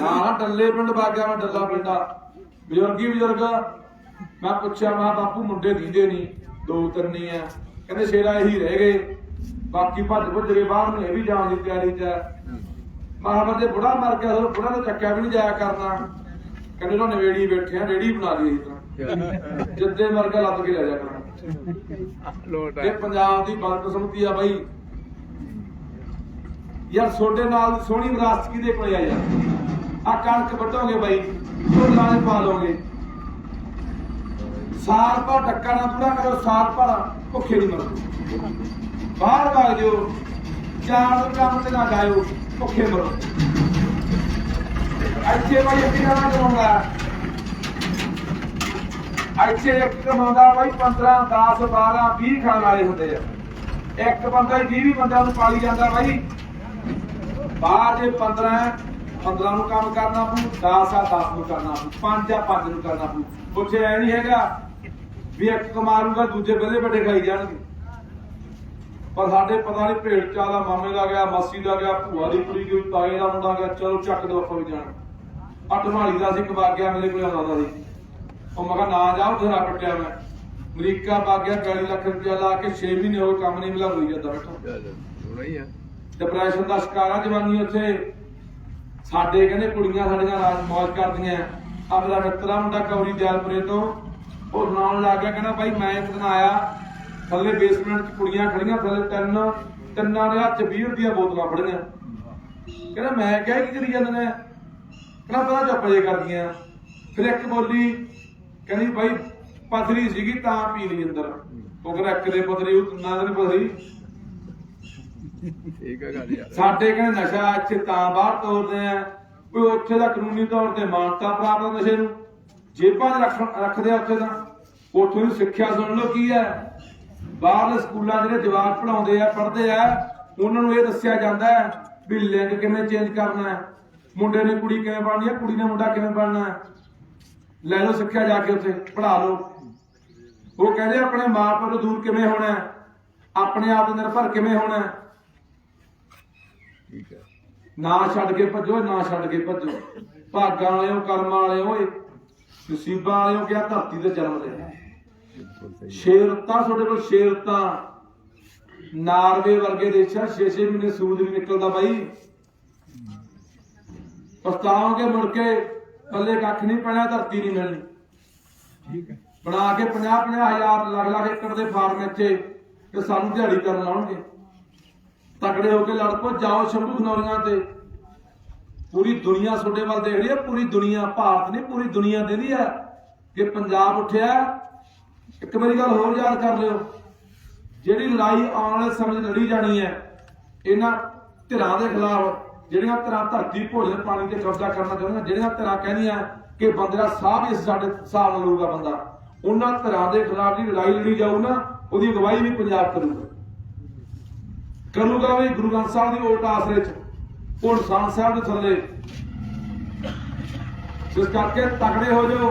ਹਾਂ, ਡੱਲੇ ਪਿੰਡ ਆ ਗਿਆ ਮੈਂ, ਡੱਲਾ ਪਿੰਡਾ ਬਜ਼ੁਰਗੀ, ਬਜ਼ੁਰਗ, ਮੈਂ ਪੁੱਛਿਆ, ਮੈਂ ਕਿਹਾ, ਬਾਪੂ, ਮੁੰਡੇ ਦੀਦੇ ਨਹੀਂ ਦੋ ਤਿੰਨ ਨਹੀਂ ਆ ਕਹਿੰਦੇ ਸ਼ੇਰਾ ਇਹੀ ਰਹਿ ਗਏ। ਬਾਕੀ ਭੱਜ ਭੁੱਜ ਕੇ ਬਾਹਰ ਨੂੰ ਇਹ ਵੀ ਜਾਣ ਦੀ ਤਿਆਰੀ 'ਚ ਹੈ ਮਹਾਰਾਜ ਦੇ ਬੁੜਾ ਮਰ ਗਿਆ, ਹੋਰ ਬੁੜਾ ਨੂੰ ਚੱਕਿਆ ਵੀ ਨਹੀਂ ਜਾਇਆ ਕਰਨਾ। ਕਹਿੰਦੇ ਉਹ ਨਵੇੜੀ ਬੈਠੇ ਆ, ਰੇੜੀ ਬਣਾ ਲਈ ਤਾਂ। ਜਿੱਦੇ ਮਰ ਗਿਆ ਲੱਭ ਕੇ ਲੈ ਜਾ ਕਰਨਾ ਲੋਟ ਇਹ ਪੰਜਾਬ ਦੀ ਬਦਕਿਸਮਤੀ ਆ ਬਾਈ। ਯਾਰ, ਤੁਹਾਡੇ ਨਾਲ ਸੋਹਣੀ ਵਿਰਾਸਤ ਕਿਹਦੇ ਕੋਲੇ ਆ ਯਾਰ? ਆ ਕਣਕ ਵੱਢੋਗੇ ਬਾਈ ਢੋਲਾਂ ਦੇ ਪਾ ਲੋਗੇ ਸਾਲ ਭਰ ਟੱਕਾ ਨਾ ਪੂਰਾ ਕਰੋ, ਸਾਲ ਭਰ ਭੁੱਖੇ ਨਹੀਂ ਮਰੋ। ਬਾਹਰ ਭਾਗ ਜਿਓ ਚਾਰ ਨੂੰ ਕੰਮ ਤੇ ਨਾ ਜਾਇਓ, ਭੁੱਖੇ ਮਰੋ। ਇੱਥੇ ਬਾਈ ਇੱਕ ਜਣਾ ਕਰਾਉਂਦਾ। ਇੱਥੇ ਇੱਕ ਕਮਾਉਂਦਾ ਬਾਈ 15 10 12 20 ਖਾਣ ਵਾਲੇ ਹੁੰਦੇ ਆ। ਇੱਕ ਬੰਦਾ 20 20 ਬੰਦਿਆਂ ਨੂੰ ਪਾਲੀ ਜਾਂਦਾ ਬਾਈ। ਬਾਹਰ ਜੇ 15 15 ਨੂੰ ਕੰਮ ਕਰਨਾ ਪਊ 10 ਆ 10 ਨੂੰ ਕਰਨਾ ਪਊ 5 ਆ 5 ਨੂੰ ਕਰਨਾ ਪਊ। ਪੁੱਛੇ ਐ ਨਹੀਂ ਹੈਗਾ ਵੀ ਇੱਕ ਕਮਾਰੂਗਾ, ਦੂਜੇ ਵੇਲੇ ਵੱਡੇ ਖਾਈ ਜਾਣਗੇ। ਪਰ ਸਾਡੇ ਪਤਾ ਨਹੀਂ ਭੇਡ ਚਾਹ ਦਾ ਮਾਮੇ ਦਾ ਗਿਆ, ਮਾਸੀ ਦਾ ਗਿਆ, ਭੂਆ ਦੀ ਕੁੜੀ ਕੋਈ ਤਾਏ ਦਾ ਮੁੰਡਾ ਗਿਆ, ਚਲੋ ਚੱਕ ਦੋ ਆਪਾਂ ਵੀ ਜਾਣ। ਅਟਮਾਲੀ ਦਾ ਸੀ ਕਵਾ ਗਿਆ ਮੇਰੇ ਕੋਲ, ਆਉਂਦਾ ਸੀ। ਉਹ ਮੈਂ ਕਿਹਾ ਨਾ ਜਾ ਉਧਰ ਆ ਪਟਿਆ ਮੈਂ। ਅਮਰੀਕਾ ਪਾ ਗਿਆ 40 ਲੱਖ ਰੁਪਇਆ ਲਾ ਕੇ 6 ਮਹੀਨੇ ਹੋ ਗਏ ਕੰਮ ਨਹੀਂ ਮਿਲਾ ਹੋਈ ਜਾਂਦਾ ਬੈਠਾ। ਥੋੜਾ ਹੀ ਆ। ਡਿਪਰੈਸ਼ਨ ਦਾ ਸ਼ਿਕਾਰ ਆ ਜਵਾਨੀ ਉੱਥੇ। ਸਾਡੇ ਕਹਿੰਦੇ ਕੁੜੀਆਂ ਸਾਡੀਆਂ ਰਾਜ ਮौज ਕਰਦੀਆਂ। ਆ ਮੇਰਾ ਮਿੱਤਰਾ ਮੁੰਡਾ ਕੌਰੀ ਜੈਲਪੁਰੇ ਤੋਂ। ਉਹ ਸੁਣਾਉਣ ਲੱਗ ਗਿਆ ਕਹਿੰਦਾ ਬਾਈ ਮੈਂ ਇੱਕ ਦਿਨ ਆਇਆ। ਥੱਲੇ ਬੇਸਮੈਂਟ 'ਚ ਕੁੜੀਆਂ ਖੜੀਆਂ ਥੱਲੇ ਤਿੰਨ ਤਿੰਨਾਂ ਦੇ ਹੱਥ 'ਚ ਬੀਅਰ ਦੀਆਂ ਬੋਤਲਾਂ ਫੜੀਆਂ। ਕਹਿੰਦਾ ਮੈਂ ਕਿਹਾ ਕੀ ਕਰੀ ਜਾਂਦੇ ਨੇ? ਕਹਿੰਦਾ ਪਤਾ ਚੁੱਪ ਜੇ ਕਰਦੀਆਂ। ਫਿਰ ਇੱਕ ਬੋਲੀ ਕਹਿੰਦੀ ਬਾਈ ਪਥਰੀ ਸੀਗੀ ਤਾਂ ਪੀ ਲਈ ਅੰਦਰ। ਉਹ ਕਹਿੰਦਾ ਇੱਕ ਦੇ ਪਥਰੀ ਉਹ ਤਿੰਨਾਂ ਦੇ ਨੀ ਪਥਰੀ। ਠੀਕ ਆ ਗੱਲ ਯਾਰ। ਸਾਡੇ ਕਹਿੰਦੇ ਨਸ਼ਾ ਇੱਥੇ ਤਾਂ ਬਾਹਰ ਤੋਰਦੇ ਆ। ਕੋਈ ਉੱਥੇ ਦਾ ਕਾਨੂੰਨੀ ਤੌਰ ਤੇ ਮਾਨਤਾ ਪ੍ਰਾਪਤ ਨਸ਼ੇ ਨੂੰ? ਜੇਬਾਂ 'ਚ ਰੱਖ ਰੱਖਦੇ ਆ ਉੱਥੇ ਤਾਂ। ਉੱਥੋਂ ਦੀ ਸਿੱਖਿਆ ਸੁਣ ਲਓ ਕੀ ਹੈ ਬਾਹਰਲੇ ਸਕੂਲਾਂ ਜਿਹੜੇ ਜਵਾਬ ਪੜਾਉਂਦੇ ਆ ਪੜ੍ਹਦੇ ਆ ਉਹਨਾਂ ਨੂੰ ਇਹ ਦੱਸਿਆ ਜਾਂਦਾ ਹੈ ਵੀ ਲਿੰਗ ਕਿਵੇਂ ਚੇਂਜ ਕਰਨਾ ਹੈ? ਮੁੰਡੇ ਨੇ ਕੁੜੀ ਕਿਵੇਂ ਬਣਨੀ ਹੈ? ਕੁੜੀ ਨੇ ਮੁੰਡਾ ਕਿਵੇਂ ਬਣਨਾ ਹੈ? ਲੈ ਲਓ ਸਿੱਖਿਆ ਜਾ ਕੇ ਉੱਥੇ ਪੜ੍ਹਾ ਲਓ। ਉਹ ਕਹਿੰਦੇ ਆਪਣੇ ਮਾਪੇ ਤੋਂ ਦੂਰ ਕਿਵੇਂ ਹੋਣਾ ਹੈ? ਆਪਣੇ ਆਪ ਤੇ ਨਿਰਭਰ ਕਿਵੇਂ ਹੋਣਾ ਹੈ? ਠੀਕ ਆ ਨਾ ਛੱਡ ਕੇ ਭੱਜੋ ਨਾ ਛੱਡ ਕੇ ਭੱਜੋ। ਭਾਗਾਂ ਵਾਲਿਓ ਕਰਮਾਂ ਵਾਲਿਓ ਓਏ। ਨਸੀਬਾਂ ਵਾਲਿਓ ਕਿਹਾ ਧਰਤੀ ਤੇ ਜਨਮ ਸਹੀ ਸ਼ੇਰਤਾ ਤੁਹਾਡੇ ਕੋਲ ਸ਼ੇਰਤਾ। ਨਾਰਵੇ ਵਰਗੇ ਦੇਸ਼ਾਂ 6-6 ਮਹੀਨੇ ਸੂਰਜ ਵੀ ਨਿਕਲਦਾ ਬਾਈ। ਪਛਤਾਓਗੇ ਮੁੜ ਕੇ। ਪੱਲੇ ਕੱਖ ਨਹੀਂ, ਪੈਣਾ ਧਰਤੀ ਨਹੀਂ ਮਿਲਣੀ। ਠੀਕ ਹੈ। ਬਣਾ ਕੇ 50-50 ਹਜ਼ਾਰ ਲੱਖ ਲੱਖ ਏਕੜ ਦੇ ਫਾਰਮ ਇੱਥੇ ਤੇ ਸਾਨੂੰ ਦਿਹਾੜੀ ਕਰਨ ਲਾਉਣਗੇ ਤਕੜੇ ਹੋ ਕੇ ਲੜ ਪੋ ਜਾਓ ਸ਼ੰਭੂ ਖਨੌਰੀਆਂ ਤੇ। ਪੂਰੀ ਦੁਨੀਆ ਤੁਹਾਡੇ ਵੱਲ ਦੇਖ ਰਹੀ ਹੈ, ਪੂਰੀ ਦੁਨੀਆ ਭਾਰਤ ਨਹੀਂ, ਪੂਰੀ ਦੁਨੀਆ ਦੇਖਦੀ ਹੈ ਕਿ ਪੰਜਾਬ ਉੱਠਿਆ। ਇੱਕ ਮੇਰੀ ਗੱਲ ਹੋਰ ਯਾਦ ਕਰ ਲਿਓ। ਜਿਹੜੀ ਲੜਾਈ ਆਉਣ ਵਾਲੇ ਸਮੇਂ 'ਚ ਲੜੀ ਜਾਣੀ ਹੈ, ਇਹਨਾਂ ਧਿਰਾਂ ਦੇ ਖਿਲਾਫ ਜਿਹੜੀਆਂ ਧਿਰਾਂ ਧਰਤੀ ਭੋਜਨ ਪਾਣੀ ਤੇ ਕਬਜ਼ਾ ਕਰਨਾ ਚਾਹੁੰਦੀਆਂ, ਜਿਹੜੀਆਂ ਧਿਰਾਂ ਕਹਿੰਦੀਆਂ ਕਿ ਬੰਦੇ ਦਾ ਸਾਹ ਸਾਡੇ ਹਿਸਾਬ ਨਾਲ ਲਊਗਾ ਬੰਦਾ, ਉਹਨਾਂ ਧਿਰਾਂ ਦੇ ਖਿਲਾਫ ਜਿਹੜੀ ਲੜਾਈ ਲੜੀ ਜਾਊ ਨਾ, ਉਹਦੀ ਅਗਵਾਈ ਵੀ ਪੰਜਾਬ ਕਰੂਗਾ। ਕਰੂਗਾ ਵੀ ਗੁਰੂ ਗ੍ਰੰਥ ਸਾਹਿਬ ਦੀ ਓਟ ਆਸਰੇ ਚ, ਉਹ ਨਿਸ਼ਾਨ ਸਾਹਿਬ ਦੇ ਥੱਲੇ। ਇਸ ਕਰਕੇ ਤਕੜੇ ਹੋ ਜਾਓ,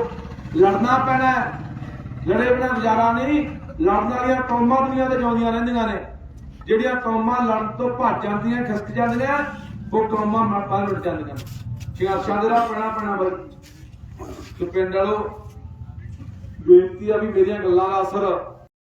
ਲੜਨਾ ਪੈਣਾ ਲੜੇ ਬਿਨਾ ਗੁਜ਼ਾਰਾ ਨਹੀਂ, ਲੜਨ ਵਾਲੀਆਂ ਕੌਮਾਂ ਦੁਨੀਆ ਤੇ ਜਿਉਂਦੀਆਂ ਰਹਿੰਦੀਆਂ ਨੇ, ਜਿਹੜੀਆਂ ਕੌਮਾਂ ਲੜਨ ਤੋਂ ਭੱਜ ਜਾਂਦੀਆਂ, ਖਿਸਕ ਜਾਂਦੀਆਂ ਉਹ ਕੌਮਾਂ ਮਰ ਬਾਹਰ ਉੱਡ ਜਾਂਦੀਆਂ। ਸੰਘਰਸ਼ਾਂ ਦੇ ਰਾਹ ਪੈਣਾ ਪੈਣਾ ਬਈ ਤੇ ਪਿੰਡ ਵਾਲੋ ਬੇਨਤੀ ਆ ਵੀ ਮੇਰੀਆਂ ਗੱਲਾਂ ਦਾ ਅਸਰ